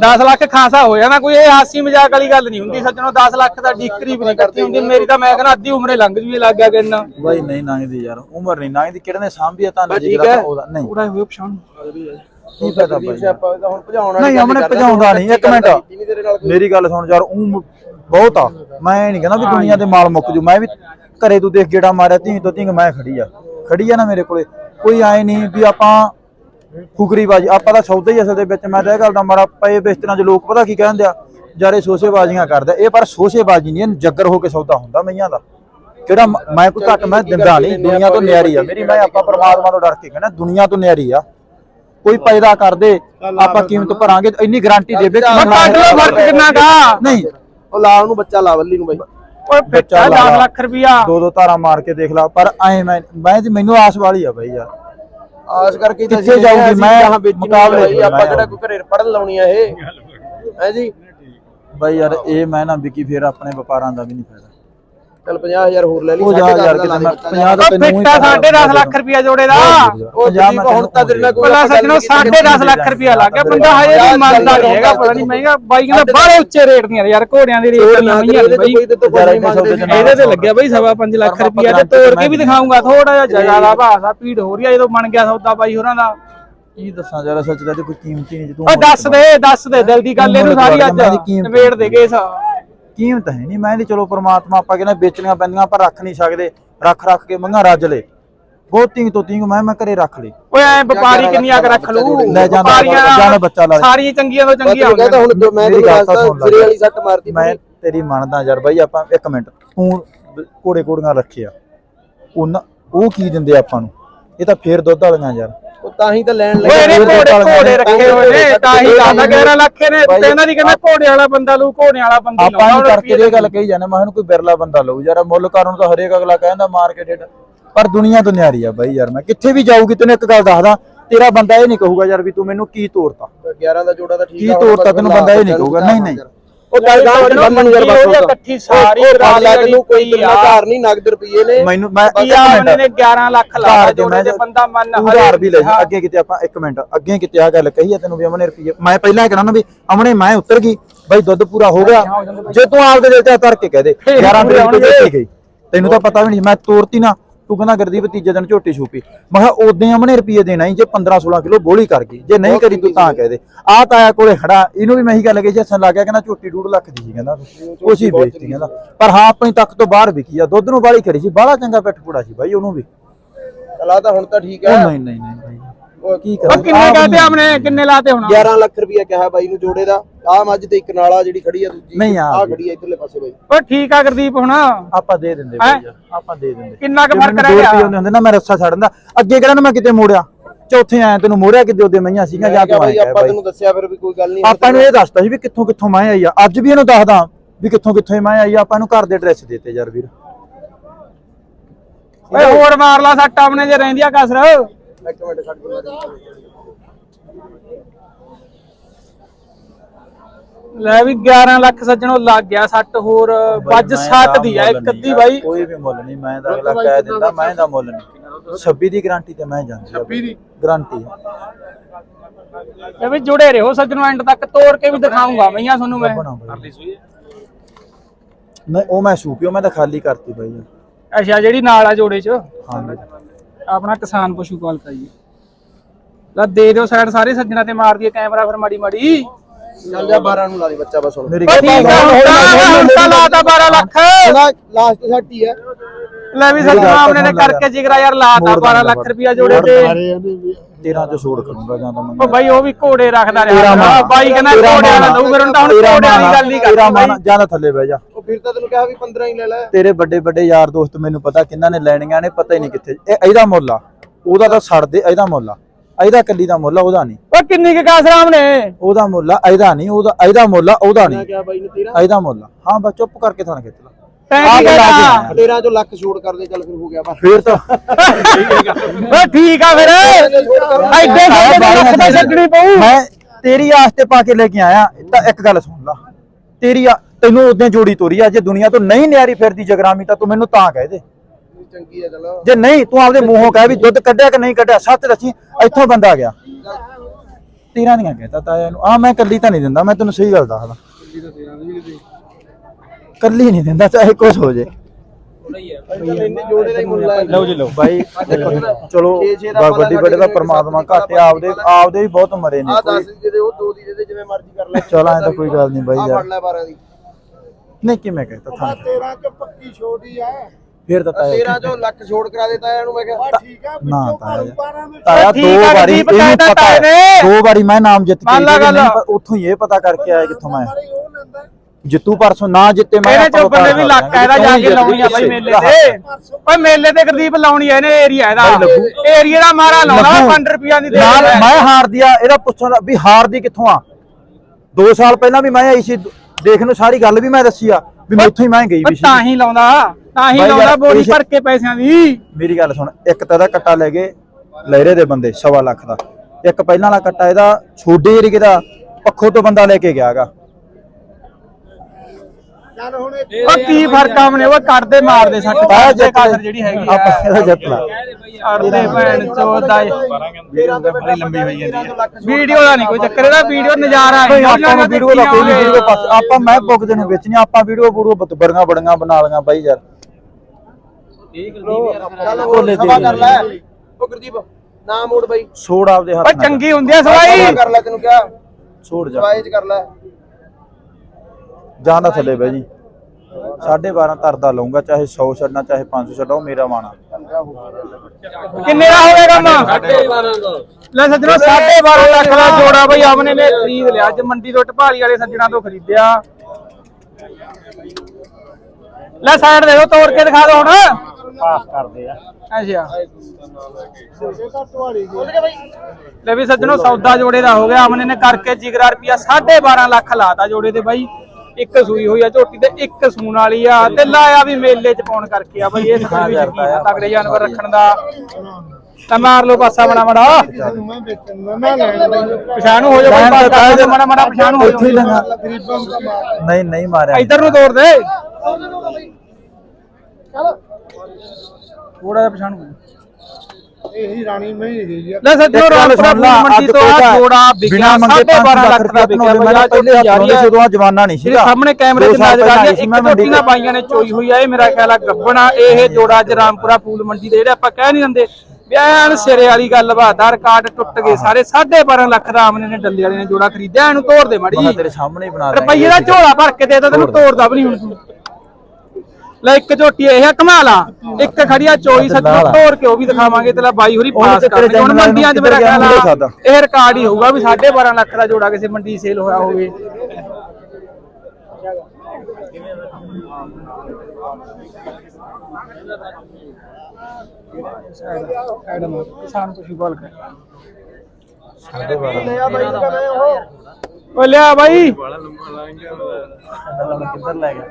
10 ਲੱਖ ਖਾਸਾ ਹੋ ਜਾਣਾ ਕੋਈ ਇਹ ਹਾਸੀ ਮਜ਼ਾਕ ਵਾਲੀ ਗੱਲ ਨਹੀਂ ਹੁੰਦੀ ਸੱਜਣੋ 10 ਲੱਖ ਦਾ ਡਿਕਰੀ ਵੀ ਨਹੀਂ ਕਰਤੀ ਹੁੰਦੀ ਮੇਰੀ ਤਾਂ ਮੈਂ ਕਹਿੰਦਾ ਅੱਧੀ ਉਮਰੇ ਲੰਘ ਜੂਏ ਲੱਗ ਗਿਆ ਕਿੰਨਾ। ਬਾਈ ਨਹੀਂ ਲੰਘਦੀ ਯਾਰ ਉਮਰ ਨਹੀਂ ਲੰਘਦੀ ਕਿਹੜੇ ਨੇ ਸਾਂਭੀ ਤਾਂ ਠੀਕ ਜਿਹੜਾ ਹੈ। ਉਹਦਾ ਨਹੀਂ। ਥੋੜਾ ਹੋਇਆ ਪਛਾਣ। ਕੀ ਫਾਇਦਾ ਬਾਈ? ਆਪਾਂ ਹੁਣ ਭਜਾਉਣ ਨਹੀਂ ਹਾਂ, ਭਜਾਉਂਦਾ ਨਹੀਂ ਇੱਕ ਮਿੰਟ। ਮੇਰੀ ਗੱਲ ਸੁਣ ਯਾਰ ਉਹ ਬਹੁਤ ਆ। ਮੈਂ ਨਹੀਂ ਕਹਿੰਦਾ ਵੀ ਦੁਨੀਆ ਦੇ ਮਾਲ ਮੁੱਕ ਜੂ। ਮੈਂ ਵੀ ਘਰੇ ਤੂੰ ਦੇਖ ਗੇੜਾ ਮਾਰਿਆ ਧੀ ਤੋਂ ਧੀ ਮੈਂ ਖੜੀ ਆ। ਖੜੀ ਆ ਨਾ ਮੇਰੇ ਕੋਲੇ। ਕੋਈ ਆਏ ਨਹੀਂ ਵੀ ਆਪਾਂ ਫੁਕਰੀਬਾਜੀ ਆਪਾਂ ਤਾਂ ਸੌਦਾ ਹੀ ਅਸਲ ਦੇ ਵਿੱਚ। ਮੈਂ ਤਾਂ ਇਹ ਗੱਲ ਦਾ ਮਾਰਾ ਪਏ ਬਿਸਤਰਾਂ 'ਚ ਲੋਕ ਪਤਾ ਕੀ ਕਹਿੰਦੇ ਆ ਜਾਰੇ ਸੋਸੇਬਾਜ਼ੀਆਂ ਕਰਦਾ। ਇਹ ਪਰ ਸੋਸੇਬਾਜ਼ੀ ਨਹੀਂ ਇਹ ਜੱਗਰ ਹੋ ਕੇ ਸੌਦਾ ਹੁੰਦਾ ਮਈਆਂ ਦਾ। ਕਿਹੜਾ ਮ- ਮੈਂ ਕੋਈ ਘੱਟ ਮੈਂ ਦਿੰਦਾ ਨਹੀਂ। ਦੁਨੀਆ ਤੋਂ ਨਿਆਰੀ ਆ। ਮੇਰੀ ਮੈਂ ਆਪਾਂ ਪਰਮਾਤਮਾ ਤੋਂ ਡਰ ਕੇ ਕਹਿੰਦਾ ਦੁਨੀਆ ਤੋਂ ਨਿਆਰੀ ਆ। ਕੋਈ ਪੈਦਾ ਕਰ ਦੇ ਆਪਾਂ ਕੀਮਤ ਭਰਾਂਗੇ ਇੰਨੀ ਗਾਰੰਟੀ ਦੇਵੇ ਕਿ ਮੈਂ ਕੱਢ ਲਓ। ਫ਼ਰਕ ਕਿੰਨਾ ਗਾ ਨਹੀਂ। ਉਹ ਲਾ ਉਹਨੂੰ ਬੱਚਾ ਲਾ ਵੱਲੀ ਨੂੰ ਬਾਈ। ਓਏ ਬੱਚਾ 10 ਲੱਖ ਰੁਪਿਆ ਦੋ ਦੋ ਤਾਰਾਂ ਮਾਰ ਕੇ ਦੇਖ ਲਾ ਪਰ ਐ ਮੈਂ ਮੈਂ ਤੇ ਮੈਨੂੰ ਆਸ ਵਾਲੀ ਆ ਬਈ ਯਾਰ। ਆਸ ਕਰਕੇ ਤਾਂ ਜਾਊਗੀ? ਅਸੀਂ ਮੈਂ ਜਹਾਂ ਵੇਚਣੀ ਮੁਕਾਬਲੇ ਆਪਾਂ ਮੈਂ ਕਿਹੜਾ ਕੋਈ ਘਰੇ ਪੜਨ ਲਾਉਣੀ ਆ ਇਹ? ਹੈ ਜੀ? ਬਈ ਯਾਰ ਇਹ ਮੈਂ ਨਾ ਵਿਕੀ ਫੇਰ ਆਪਣੇ ਵਪਾਰਾਂ ਦਾ ਵੀ ਨਹੀਂ ਫਾਇਦਾ। ਚਲ 50000 ਹੋਰ ਲੈ ਲਈ ਉਹ ਜਾ ਸਾਢੇ ਦਸ ਯਾਰ ਦਾ ਕਿਤੇ ਮੈਂ ਦੇ ਬੱਚਾ। 50 ਦਾ ਤੈਨੂੰ ਹੀ ਫਿੱਟਾ ਪਤਾ 10.5 ਲੱਖ ਰੁਪਿਆ ਜੋੜੇ ਦਾ। ਉਹ ਮੈਂ ਹੁਣ ਤਾਂ ਤੇਰੇ ਨਾਲ ਕੋਈ ਸੱਜਣੋ ਨਹੀਂ ਕੀਤੀ। 10.5 ਲੱਖ ਰੁਪਿਆ ਲੱਗ ਗਿਆ ਬੰਦਾ ਹਜੇ ਵੀ ਮੰਨਦਾ ਨਹੀਂ ਹੈਗਾ ਪਤਾ ਨਹੀਂ ਮਹਿੰਗਾ ਬਾਈ ਕਹਿੰਦਾ ਬਾਹਲੇ ਉੱਚੇ ਰੇਟ ਦੀਆਂ ਯਾਰ ਘੋੜਿਆਂ ਦੇ ਰੇਟ ਨਹੀਂ ਇਹਦੇ ਬਾਈ। ਸੀ। ਇਹਦੇ ਤੇ ਲੱਗਿਆ ਬਾਈ ਸਵਾ 5 ਲੱਖ ਰੁਪਿਆ ਤੇ ਤੋੜ ਕੇ ਵੀ ਦਿਖਾਉਂਗਾ ਥੋੜਾ ਜਿਹਾ ਜਗ੍ਹਾ ਦਾ ਭਾਸਾ ਭੀੜ ਹੋ ਰਹੀ ਆ ਜਦੋਂ ਬਣ ਗਿਆ ਸੌਦਾ ਬਾਈ ਹੋਰਾਂ ਦਾ। ਕੀ ਦੱਸਾਂ ਯਾਰ ਸੱਚ ਦਾ ਤੇ ਕੋਈ ਕੀਮਤ ਨਹੀਂ ਤੂੰ ਓ ਦੱਸ ਦੇ ਦੱਸ ਦੇ ਦਿਲ ਦੀ ਗੱਲ ਇਹਨੂੰ ਸਾਰੀ ਅੱਜ ਦੀ ਨਵੇੜ ਦੇ ਕੇਸ। ਕੀਮਤ ਹੈ ਨਹੀਂ ਮੈਂ ਨਹੀਂ ਚਲੋ ਪ੍ਰਮਾਤਮਾ ਆਪਾਂ ਕਹਿੰਦੇ ਵੇਚਣੀਆਂ ਪੈਂਦੀਆਂ ਪਰ ਰੱਖ ਨਹੀਂ ਸਕਦੇ। ਰੱਖ ਰੱਖ ਕੇ ਮੰਗਾ ਰੱਜ ਲੈ। ਬਹੁਤ ਤਿੰਗ ਤੋਂ ਤਿੰਗ ਮੈਂ ਮੈਂ ਘਰੇ ਰੱਖ ਲਈ ਓਏ ਐ ਵਪਾਰੀ ਕਿੰਨੀਆਂ ਕੁ ਰੱਖ ਲੂ ਲੈ ਜਾਂਦਾ ਵਪਾਰੀਆਂ ਜਾਣਾ ਬੱਚਾ ਲਾ ਦੇ। ਸਾਰੀਆਂ ਚੰਗੀਆਂ ਤੋਂ ਚੰਗੀਆਂ ਤੂੰ ਕਹਿੰਦਾ ਹੁਣ ਮੈਂ ਤੈਨੂੰ ਗੱਲ ਤਾਂ ਦੱਸਦਾ ਸੁਣ ਲੈ। ਸਿਰੇ ਵਾਲੀ ਸੱਟ ਮਾਰਤੀ ਮੈਂ ਤੇਰੀ ਮੰਨਦਾ ਯਾਰ ਬਾਈ ਆਪਾਂ ਇੱਕ ਮਿੰਟ। ਤੂੰ ਕੋੜੇ ਕੋੜੀਆਂ ਰੱਖਿਆ ਉਹਨਾਂ ਉਹ ਕੀ ਦਿੰਦੇ ਆਪਾਂ ਨੂੰ? ਇਹ ਤਾਂ ਫੇਰ ਦੁੱਧ ਵਾਲੀਆਂ ਯਾਰ। ਉਹ ਤਾਂ ਹੀ ਤਾਂ ਲੈਣ ਓਏ ਇਹਨੇ ਲੱਗੇ ਘੋੜੇ ਘੋੜੇ ਰੱਖੇ ਹੋਏ ਨੇ ਤਾਂ ਹੀ ਕਹਿੰਦਾ 11 ਲੱਖ ਨੇ ਬਾਈ, ਕਹਿੰਦਾ ਨਹੀਂ ਕਹਿੰਦਾ ਘੋੜੇ ਵਾਲਾ ਬੰਦਾ ਲੂ ਘੋੜੇ ਵਾਲਾ ਬੰਦਾ ਆਪਾਂ ਨੂੰ ਕਰਕੇ ਇਹ ਗੱਲ ਕਹੀ ਜਾਂਦੇ ਮੈਂ ਕਿਹਾ ਕੋਈ ਬਿਰਲਾ ਬੰਦਾ ਲਊ। ਯਾਰ ਮੁੱਲ ਕਰਨ ਤਾਂ ਹਰੇਕ ਅਗਲਾ ਕਹਿੰਦਾ ਮਾਰਕੀਟ ਰੇਟ ਪਰ ਦੁਨੀਆ ਤੋਂ ਨਿਆਰੀ ਆ ਬਾਈ ਯਾਰ ਮੈਂ ਕਿੱਥੇ ਵੀ ਜਾਊਗੀ ਤੈਨੂੰ ਇੱਕ ਗੱਲ ਦੱਸਦਾ ਤੇਰਾ ਬੰਦਾ ਇਹ ਨਹੀਂ ਕਹੂਗਾ ਯਾਰ ਵੀ ਤੂੰ ਮੈਨੂੰ ਕੀ ਤੋਰਤਾ। 11 ਦਾ ਜੋੜਾ ਤਾਂ ਠੀਕ ਕੀ ਆ, ਹੁਣ ਤੋਰਤਾ ਤੈਨੂੰ ਬੰਦਾ ਇਹ ਨਹੀਂ ਕਹੂਗਾ ਨਹੀਂ ਨਹੀਂ। ਉਹ ਚੱਲ ਗਾਂ ਵਾਲੀ ਬੰਨਣ ਯਾਰ ਬਸ ਉਹ ਇਕੱਠੀ ਸਾਰੀ ਉਹ ਕਰਾ ਫੜ ਲੈ ਲਈ ਤੈਨੂੰ ਕੋਈ ਪਈ ਤੇਰੇ ਆ। ਘਰ ਨਹੀਂ ਨਗਦ ਰੁਪਏ ਨੇ। ਮੈਨੂੰ ਮੈਂ ਕੀ ਆ ਉਹਨੇ ਨੇ 11 ਲੱਖ ਲਾ ਘਰ ਦੇ ਜੋੜੇ ਮੈਂ ਤੇ ਬੰਦਾ ਮੰਨ ਉਧਾਰ ਵੀ ਲੈ। ਜਾ ਹਾਂ। ਅੱਗੇ ਕਿਤੇ ਆਪਾਂ ਇੱਕ ਮਿੰਟ ਅੱਗੇ ਕਿਤੇ ਆ ਗੱਲ ਕਹੀ ਆ ਤੈਨੂੰ ਵੀ ਅਮਨੇ ਰੁਪਏ ਮੈਂ ਪਹਿਲਾਂ ਇਹ ਕਹਿਣਾ ਵੀ ਅਮਨੇ ਮੈਂ ਉਤਰ ਗਈ ਬਾਈ ਦੁੱਧ ਪੂਰਾ ਹੋ ਗਿਆ। ਜੇ ਤੂੰ ਆਪਦੇ ਦਿਲ ਤੇ ਉਤਰ ਕੇ ਕਹਿ ਦੇ ਫੇਰ 11 ਪੂਰੇ ਤਰੀਕ ਤੋਂ ਹੋਣਗੇ। ਦਿੱਤੀ ਗਈ। ਤੈਨੂੰ ਤਾਂ ਪਤਾ ਵੀ ਨਹੀਂ ਮੈਂ ਤੋਰਤੀ ਨਾ। ਤੂੰ ਕਹਿੰਦਾ ਗੁਰਦੀਪ ਤੀਜੇ ਦਿਨ ਝੋਟੀ ਛੂਪੀ। ਮੈਂ ਕਿਹਾ ਉਦੋਂ ਅਮਨੇ ਰੁਪਏ ਦੇਣਾ ਹੀ ਜੇ 15 16 ਕਿਲੋ ਬੋਲੀ ਕਰ ਗਈ। ਜੇ ਨਹੀਂ ਕਰੀ ਤੂੰ ਤਾਂ ਕਹਿ ਦੇ। ਆ ਤਾਇਆ ਕੋਲੇ ਖੜਾ ਇਹਨੂੰ ਵੀ ਮੈਂ ਇਹੀ ਗੱਲ ਕਹੀ ਜੇ ਲੱਗ ਗਿਆ ਕਹਿੰਦਾ ਝੋਟੀ 2 ਲੱਖ ਦੀ ਸੀ ਕਹਿੰਦਾ ਕੁਛ ਹੀ ਵੇਚਤੀ ਕਹਿੰਦਾ। ਪਰ ਹਾਂ ਆਪਣੀ ਤੱਕ ਤੋਂ ਬਾਹਰ ਵਿਕੀ ਆ। ਦੁੱਧ ਨੂੰ ਬਾਲੀ ਖੜੀ ਸੀ ਬਾਹਲਾ ਚੰਗਾ ਪਿੱਠ ਪੂੜਾ ਸੀ ਬਾਈ ਉਹਨੂੰ ਵੀ। ਚਲਾ ਤਾਂ ਹੁਣ ਤਾਂ ਠੀਕ ਉਹ ਹੈ ਨਹੀਂ ਨਹੀਂ ਨਹੀਂ ਬਾਈ। ਉਹ ਕੀ ਉਹ ਕਰਾਂ? ਕਿੰਨੇ ਕਹਤੇ ਆਪਨੇ ਕਿੰਨੇ ਲਾਤੇ ਹੁਣ? 11 ਲੱਖ ਰੁਪਇਆ ਕਿਹਾ ਬਾਈ ਨੂੰ ਜੋੜੇ ਦਾ। ਆ ਮੱਝ ਤੇ ਇੱਕ ਨਾਲਾ ਜਿਹੜੀ ਖੜੀ ਆ ਦੂਜੀ ਨਹੀਂ ਯਾਰ ਆ ਜੀ। ਖੜੀ ਆ ਇਧਰਲੇ ਪਾਸੇ ਬਾਈ। ਉਹ ਠੀਕ ਆ ਗੁਰਦੀਪ ਹੁਣ। ਆਪਾਂ ਦੇ ਦਿੰਦੇ ਹੈਂ? ਬਾਈ ਯਾਰ, ਆਪਾਂ ਦੇ ਦਿੰਦੇ। ਕਿੰਨਾ ਕੁ ਜੇ ਫ਼ਰਕ ਮੈਨੂੰ ਰਹਿ ਦੋ ਗਿਆ? ਰੁਪਏ ਹੁੰਦੇ ਹੁੰਦੇ ਨਾ ਮੈਂ ਰੱਸਾ ਛੱਡ ਦਿੰਦਾ। ਅੱਗੇ ਕਿਹੜਾ ਨਾ ਮੈਂ ਕਿਤੇ ਮੋੜਿਆ? ਚੌਥੇ ਆਇਆ ਤੈਨੂੰ ਮੋੜਿਆ ਕਿਤੇ ਉਹਦੇ ਮਈਆਂ ਸੀਗੀਆਂ ਜਾਂ ਮੈਂ ਕਿਹਾ ਤੂੰ ਬਾਈ ਆਇਆ ਆਪਾਂ ਬਾਈ। ਤੈਨੂੰ ਦੱਸਿਆ ਫਿਰ ਵੀ ਕੋਈ ਗੱਲ ਨਹੀਂ ਆਪਾਂ ਨੂੰ ਇਹ ਦੱਸਤਾ ਸੀ ਵੀ ਕਿੱਥੋਂ ਕਿੱਥੋਂ ਮੈਂ ਆਈ ਆ। ਅੱਜ ਵੀ ਇਹਨੂੰ ਦੱਸਦਾ ਵੀ ਕਿੱਥੋਂ ਕਿੱਥੋਂ ਇਹ ਮੈਂ ਆਈ ਆ। ਆਪਾਂ ਘਰ ਦੇ ਐਡਰੈਸ ਦਿੱਤੇ ਯਾਰ ਵੀਰ। ਓਏ ਹੋਰ ਮਾਰ ਲਾ ਸੱਟ ਆਪਨੇ ਜੇ ਰਹਿੰਦੀ ਆ ਕਸਰ। ਇੱਕ ਮਿੰਟ ਛੱਡ ਦੇ ਲੈ ਵੀ 11 ਲੱਖ ਸੱਜਣੋਂ ਲੱਗ ਗਿਆ ਸੱਟ ਹੋਰ ਵੱਜ ਸੱਟ ਦੀ ਆ ਇੱਕ ਅੱਧੀ ਬਾਈ। ਕੋਈ ਵੀ ਮੁੱਲ ਨਹੀਂ ਮੈਂ ਤਾਂ ਅਗਲਾ ਕਹਿ ਦਿੰਦਾ ਮੈਂ ਦਾ ਮੁੱਲ ਨਹੀਂ। 26 ਦੀ ਗਾਰੰਟੀ ਤੇ ਮੈਂ ਜਾਂਦੀ 26 ਦੀ? ਗਾਰੰਟੀ ਇਹ ਵੀ ਜੁੜੇ ਰਹੋ ਸੱਜਣੋਂ ਐਂਡ ਤੱਕ ਤੋੜ ਕੇ ਵੀ ਦਿਖਾਉਂਗਾ ਮਈਆਂ ਤੁਹਾਨੂੰ ਮੈਂ। ਨਹੀਂ ਉਹ ਮੈਂ ਸੂਪਿਓ ਮੈਂ ਤਾਂ ਖਾਲੀ ਕਰਤੀ ਬਾਈ। ਅੱਛਾ ਜਿਹੜੀ ਨਾਲ ਆ ਜੋੜੇ 'ਚ। ਹਾਂ ਬਾਈ। ਆਪਣਾ ਕਿਸਾਨ ਪਸ਼ੂ ਪਾਲ ਕਰੀਏ। ਲੈ ਦੇ ਦਿਓ ਸਾਈਡ ਸਾਰੇ ਸੱਜਣਾ ਤੇ ਮਾਰ ਦਈਏ ਕੈਮਰਾ ਫਿਰ ਮਾੜੀ ਮਾੜੀ। ਚੱਲ ਜਾ 12 ਨੂੰ ਲਾ ਦੇ ਬੱਚਾ ਬਸ ਹੁਣ। ਮੇਰੀ ਠੀਕ ਆ ਹੁਣ ਤਾਂ ਹੁਣ ਤਾਂ ਲਾਤਾ 12 ਲੱਖ। ਲਾਸਟ ਸੱਟ ਹੀ ਹੈ ਲੈ ਵੀ ਸੱਜਣਾ ਆਪਨੇ ਨੇ ਕਰਕੇ ਜਿਗਰਾ ਯਾਰ ਲਾਤਾ 12 ਲੱਖ ਰੁਪਿਆ ਜੋੜੇ ਤੇ। 13 ਚ ਛੋੜ ਕਰੂੰਗਾ ਜਾਂ ਤਾਂ ਮੈਂ ਬਾਈ ਉਹ ਵੀ ਘੋੜੇ ਰੱਖਦਾ ਤੇਰਾ ਰਿਹਾ ਬਾਈ ਕਹਿੰਦਾ ਘੋੜਿਆਂ ਨਾਲ ਮਾਣ। ਦਊ ਫਿਰ ਹੁਣ ਤਾਂ ਹੁਣ ਘੋੜਿਆਂ ਦੀ ਗੱਲ ਨਹੀਂ ਕਰਦਾ ਮਾਣ, ਜਾਂ ਤਾਂ ਥੱਲੇ ਬਹਿ ਜਾ। ਉਹ ਫਿਰ ਤਾਂ ਤੈਨੂੰ ਕਿਹਾ ਵੀ 15 ਹੀ ਲੈ ਲੈ। ਤੇਰੇ ਵੱਡੇ ਵੱਡੇ ਯਾਰ ਦੋਸਤ ਮੈਨੂੰ ਪਤਾ ਕਿੰਨਾਂ ਨੇ ਲੈਣੀਆਂ ਨੇ ਪਤਾ ਹੀ ਨਹੀਂ ਕਿੱਥੇ। ਇਹ ਇਹਦਾ ਮੁੱਲ ਆ। ਉਹਦਾ ਤਾਂ ਛੱਡ ਦੇ ਇਹਦਾ ਮੁੱਲ ਆ। ਇਹਦਾ ਕੱਲੀ ਦਾ ਮੁੱਲ ਆ ਉਹਦਾ ਨਹੀਂ। ਓ ਕਿੰਨੀ ਕੁ ਕਾਸਰਾਮ ਨੇ? ਉਹਦਾ ਮੁੱਲ ਆ ਇਹਦਾ ਨਹੀਂ ਉਹਦਾ ਇਹਦਾ ਮੁੱਲ ਆ ਉਹਦਾ ਨਹੀਂ। ਕਿਹਾ ਬਾਈ ਨੇ 13 ਇਹਦਾ ਮੁੱਲ ਆ। ਹਾਂ ਬਸ ਚੁੱਪ ਕਰਕੇ ਥਾਣ ਖਿੱਚ ਲਾ। ਤੈਂ ਕੀ ਗਈ। 13 ਚੋਂ ਲੱਖ ਛੋੜ ਕਰਦੇ ਚੱਲ ਫਿਰ ਹੋ ਗਿਆ ਬਸ। ਫੇਰ ਤਾਂ। ਓ ਠੀਕ ਆ ਫਿਰ। ਐਡੇ ਛੋਟੇ ਦੇ ਲੱਖ ਤਾਂ ਛੱਡਣੀ ਪਊ। ਮੈਂ ਤੇਰੀ ਆਸ ਤੇ ਪਾ ਕੇ ਲੈ ਕੇ ਆਇਆ ਤਾਂ ਇੱਕ ਗੱਲ ਸੁਣ ਲਾ। ਤੇਰੀ ਆ- ਤੈਨੂੰ ਉਦੋਂ ਜੋੜੀ ਤੋਰੀ ਆ ਜੇ ਦੁਨੀਆ ਤੋਂ ਨਹੀਂ ਨਿਆਰੀ ਫਿਰਦੀ ਜਗਰਾਮੀ ਤਾਂ ਤੂੰ ਮੈਨੂੰ ਤਾਂ ਕਹਿ ਦੇ। ਚੰਗੀ ਹੈ ਚਲੋ। ਜੇ ਨਹੀਂ ਤੂੰ ਆਪਦੇ ਮੂੰਹੋਂ ਕਹਿ ਵੀ ਦੁੱਧ ਕੱਢਿਆ ਕਿ ਨਹੀਂ ਕੱਢਿਆ ਸੱਚ ਦੱਸੀ ਇੱਥੋਂ ਬੰਦਾ ਗਿਆ। ਤੇਰਾ ਨਹੀਂ ਕਹਿਤਾ ਤਾਇਆ ਨੂੰ। ਆ ਮੈਂ ਕੱਲੀ ਤਾਂ ਨਹੀਂ ਦਿੰਦਾ ਮੈਂ ਤੈਨੂੰ ਸਹੀ ਗੱਲ ਦੱਸਦਾ। ਕੱਲੀ ਨਹੀਂ ਦਿੰਦਾ ਚਾਹੇ ਕੁਝ ਹੋ ਜੇ। ਇੰਨੇ ਜੋੜੇ ਦਾ ਹੀ ਮੁੱਲ ਹੈ ਲਓ ਜੀ ਲਓ। ਬਾਈ ਦੇਖੋ, ਚਲੋ ਛੇ ਛੇ ਦਾ ਬਾ- ਪਤਾ ਵੱਡੀ ਲੱਗ ਵੱਡੇ ਦਾ ਗਿਆ ਪਰਮਾਤਮਾ ਕਿਸੇ ਘਾਟੇ ਆਪਦੇ ਆਪਦੇ ਵੀ ਬਹੁਤ ਮਰੇ ਨੇ ਆ ਕੋਈ। 10 ਦੀ ਦੇ ਉਹ 2 ਦੀ ਦੇ ਦੇ ਜਿਵੇਂ ਮਰਜ਼ੀ ਕਰ ਲੈ। ਚੱਲ ਐਂ ਤਾਂ ਕੋਈ ਗੱਲ ਨਹੀਂ ਬਾਈ ਆ ਯਾਰ। ਫੜ ਲੈ 12 ਦੀ। ਨਹੀਂ ਕਿਵੇਂ ਕਹਿਤਾ ਥਾਂ 13 ਚ ਪੱਕੀ ਛੋੜੀ ਹੈ ਫੇਰ ਤਾਂ ਤਾਇਆ 13 ਚੋਂ ਲੱਖ ਛੋੜ ਕਰਾ ਦੇਤਾ ਇਹਨੂੰ ਮੈਂ ਕਿਹਾ। ਠੀਕ ਆ ਨਾ ਤਾਇਆ। ਤਾਇਆ ਠੀਕ ਦੋ ਆ, ਵਾਰੀ ਪਤਾ ਨੇ। ਦੋ ਵਾਰੀ ਮੈਂ ਨਾਮ ਜਿੱਤ ਕੇ ਮੰਨ ਲਾ ਆਈ, ਗੱਲ। ਨਹੀਂ ਪ- ਉੱਥੋਂ ਹੀ ਇਹ ਪਤਾ ਕਰਕੇ ਆਇਆ ਕਿੱਥੋਂ ਮੈਂ। ਜਿੱਤੂ ਪਰਸੋਂ ਨਾ ਜਿੱਤੇ ਮੈਂ ਨੂੰ ਚੋਬਰ ਨੇ ਵੀ ਲੱਖ ਇਹਦਾ ਜਾ ਕੇ ਲਾਉਣੀ ਆ ਬਾਈ? ਮੇਲੇ ਤੇ? ਓਏ ਮੇਲੇ ਤੇ ਗੁਰਦੀਪ ਲਾਉਣੀ ਆ ਇਹਨੇ ਏਰੀਆ ਇਹਦਾ। ਏਰੀਆ ਦਾ ਮਾਰਾ ਲਾਉਣਾ ਲੱਗੂ। 5 ਰੁਪਈਆਂ ਦੀ ਦੇ ਨਾਲ ਮੈਂ ਹਾਰਦੀ ਆ ਇਹਦਾ ਪੁੱਛਣ ਵੀ ਹਾਰਦੀ ਕਿੱਥੋਂ ਆ? 2 ਸਾਲ ਪਹਿਲਾਂ ਵੀ ਮੈਂ ਆਈ ਸੀ ਦੇਖ ਨੂੰ ਸਾਰੀ ਗੱਲ ਵੀ ਮੈਂ ਦੱਸੀ ਆ ਵੀ ਮੈਂ ਉੱਥੋਂ ਹੀ ਮੈਂ ਗਈ ਵੀ ਸੀ। ਤਾਂ ਹੀ ਲਾਉਂਦਾ ਤਾਂ ਹੀ ਲਾਉਂਦਾ ਬੋਰੀ ਭਰ ਕੇ ਪੈਸਿਆਂ ਦੀ। ਮੇਰੀ ਗੱਲ ਸੁਣ ਇੱਕ ਤਾਂ ਇਹਦਾ ਕੱਟਾ ਲੈ ਗਏ ਲਹਿਰੇ ਦੇ ਬੰਦੇ ਸਵਾ ਲੱਖ ਦਾ। ਇੱਕ ਪਹਿਲਾਂ ਵਾਲਾ ਕੱਟਾ ਇਹਦਾ ਛੋਡੇ ਏਰੀਏ ਦਾ ਪੱਖੋ ਤੋਂ ਬੰਦਾ ਲੈ ਕੇ ਗਿਆਗਾ। ਓ ਕੀ ਫ਼ਰਕ ਆਮਨੇ ਉਹ ਕੱਢਦੇ ਮਾਰਦੇ ਸੱਟ ਬਾਹਰ ਕਾਸਰ ਜਿਹੜੀ ਹੈਗੀ ਆ ਆਪਾਂ ਇਹਦਾ ਜਿੱਤ ਲਾ ਅੜਦੇ ਭੈਣ ਚੋਦਾ 13 ਤੋਂ ਬੜੀ ਲੰਬੀ ਹੋਈ ਜਾਂਦੀ ਹੈ ਵੀਡੀਓ ਦਾ ਨਹੀਂ ਕੋਈ ਚੱਕਰ ਇਹਦਾ ਵੀਡੀਓ ਨਜ਼ਾਰਾ ਹੈ ਆਪਾਂ ਨੂੰ ਵੀਡੀਓ ਦਾ ਕੋਈ ਨਹੀਂ ਵੀਡੀਓ ਪਾਸ ਆਪਾਂ ਮੈਂ ਬੁੱਕਦੇ ਨੂੰ ਵੇਚਣੀ ਆਪਾਂ ਵੀਡੀਓ ਬੂੜੋ ਬੜੀਆਂ ਬੜੀਆਂ ਬਣਾ ਲਈਆਂ ਬਾਈ ਯਾਰ ਹੋਰ ਸਭਾ ਦੇ ਕਰ ਲੈ ਉਹ ਗੁਰਦੀਪ ਨਾ ਮੋੜ ਬਾਈ ਛੋੜ ਆਪਦੇ ਹੱਥ ਚੰਗੀ ਹੁੰਦੀ ਆ ਸਵਾਈ ਕਰ ਲੈ ਤੈਨੂੰ ਕਿਹਾ ਛੋੜ ਜਾ ਸਵਾਈ ਚ ਕਰ ਲੈ ਜਾਂਦਾ ਥੱਲੇ ਬਹਿ ਜੀ। 12.5 ਧਰਦਾ ਲਊਂਗਾ ਚਾਹੇ 100 ਛੱਡਣਾ ਚਾਹੇ 500 ਛੱਡੋ ਮੇਰਾ ਮਾਣਾ। ਕਿੰਨੇ ਦਾ ਹੋਵੇਗਾ ਮਾਂ? ਲੈ ਸੱਜਣੋ 12.5 ਲੱਖ ਦਾ ਜੋੜਾ ਬਈ ਆਮਨੇ ਨੇ ਖਰੀਦ ਲਿਆ। ਅੱਜ ਮੰਡੀ ਤੋਂ ਢਪਾਲੀ ਵਾਲੇ ਸੱਜਣਾ ਤੋਂ ਖਰੀਦਿਆ। ਲੈ ਸਾਈਡ ਦੇ ਦੋ ਤੋੜ ਕੇ ਦਿਖਾ ਦੋ ਹੁਣ। ਪਾਸ ਕਰਦੇ ਆ। ਅੱਛਾ। ਲੈ ਵੀ ਸੱਜਣੋ ਸੌਦਾ ਜੋੜੇ ਦਾ ਹੋ ਗਿਆ। ਆਮਨੇ ਨੇ ਕਰਕੇ ਜਿਗਰਾ ਰੁਪਿਆ 12.5 ਲੱਖ ਲਾਤਾ ਜੋੜੇ ਤੇ ਬਾਈ। ਇੱਕ ਸੂਈ ਹੋਈ ਆ ਝੋਟੀ ਤੇ ਇੱਕ ਸੂਣ ਵਾਲੀ ਆ। ਤੇ ਲਾਇਆ ਵੀ ਮੇਲੇ ਚ ਪਾਉਣ ਕਰਕੇ ਆ ਬਾਈ ਇਹ ਸ਼ੌਕੀਨ ਆ ਤਗੜੇ ਜਾਨਵਰ ਰੱਖਣ ਦਾ। ਤਾਂ ਮਾਰ ਲਓ ਪਾਸਾ ਮੜਾ ਮੜਾ। ਮੈਂ ਵੇਚਣਾ ਨਾ ਲੈਣ ਪਛਾਣ ਹੋ ਜਾ ਕੋਈ ਪਾਸਾ ਮੜਾ ਮੜਾ ਪਛਾਣ ਹੋ ਜਾ ਨਹੀਂ ਨਹੀਂ ਮਾਰਿਆ। ਇੱਧਰ ਨੂੰ ਤੋੜ ਦੇ। ਥੋੜਾ ਜਿਹਾ ਪਛਾਣ। ਹੋ ਇਹੀ ਰਾਣੀ ਮੈਂ ਹੀ ਹੈ ਲੈ ਸੱਜਣੋ ਰਾਮਪੁਰਾ ਮੰਡੀ ਤੋਂ ਆ ਜੋੜਾ ਵਿਕਿਆ ਬਿਨਾ ਮੰਗੇ 12.5 ਲੱਖ ਦਾ ਵਿਕਿਆ ਮੈਂ ਬਜਾ ਪਹਿਲੇ ਹੱਥ ਲਾਉਂਦੇ ਸੀ ਉਦੋਂ ਆ ਜਵਾਨਾ ਨਹੀਂ ਜਿਹੜੇ ਸੀਗਾ। ਸਾਹਮਣੇ ਕੈਮਰੇ ਦੋ 'ਚ ਸਾਲ ਨਜ਼ਰ ਆ ਪਹਿਲਾਂ ਰਹੀ ਆਈ ਸੀ ਇੱਕ ਮੈਂ ਮੰਡੀ ਝੋਟੀ ਨਾ ਬਾਈਆਂ ਨੇ ਚੋਈ ਹੋਈ ਆ ਇਹ ਮੇਰਾ ਖਿਆਲ ਆ ਗੱਬਣਾ ਇਹ ਜੋੜਾ ਅੱਜ ਰਾਮਪੁਰਾ ਫੂਲ ਮੰਡੀ ਦੇ ਜਿਹੜੇ ਆਪਾਂ ਕਹਿ ਨਹੀਂ ਦਿੰਦੇ। ਸਿਰੇ ਵਾਲੀ ਗੱਲ ਵਾ ਆਧਾਰ ਕਾਰਡ ਟੁੱਟ ਗਏ ਸਾਰੇ 12.5 ਲੱਖ ਦਾ ਆਮਨੇ ਨੇ ਡੱਲੇ ਵਾਲੇ ਨੇ ਜੋੜਾ ਖਰੀਦਿਆ ਇਹਨੂੰ ਤੋੜ ਦੇ ਮੈਂ ਮੜੀ ਤੇਰੇ ਸਾਹਮਣੇ ਹੀ ਬਣਾ ਦਿਆਂਗੇ। ਰੁਪਈਏ ਦਾ ਝੋਲਾ ਭਰ ਕੇ ਦੇ ਤਾ ਤੈਨੂੰ ਤੋੜਦਾ ਵੀ ਨਹੀਂ ਹੁਣ ਤੂੰ। ਲੈ ਇੱਕ ਝੋਟੀ ਇਹ ਆ ਕਮਾਲਾ ਇੱਕ ਖੜੀਆ ਚੋਈ ਸੱਜਣੋ ਤੋੜ ਕੇ ਉਹ ਵੀ ਦਿਖਾਵਾਂਗੇ ਤੇ ਲੈ ਬਾਈ ਹੋਰੀ ਪਾਸ ਤੇਰੇ ਕਰਦੇ ਹੁਣ ਮੰਡੀਆਂ 'ਚ ਮੇਰਾ ਖਿਆਲ ਆ। ਇਹ ਰਿਕਾਰਡ ਹੀ ਹੋਊਗਾ ਵੀ 12.5 ਲੱਖ ਦਾ ਜੋੜਾ ਕਿਸੇ ਮੰਡੀ ਸੇਲ ਹੋਇਆ ਹੋਵੇ। ਕਿਸਾਨ ਤੁਸੀਂ ਬੋਲ ਕੇ। ਲਿਆ ਬਾਈ ਦਾ ਮੈਂ ਉਹ। ਓ ਲਿਆ ਬਾਈ। ਕਿੱਧਰ ਲੈ ਗਿਆ?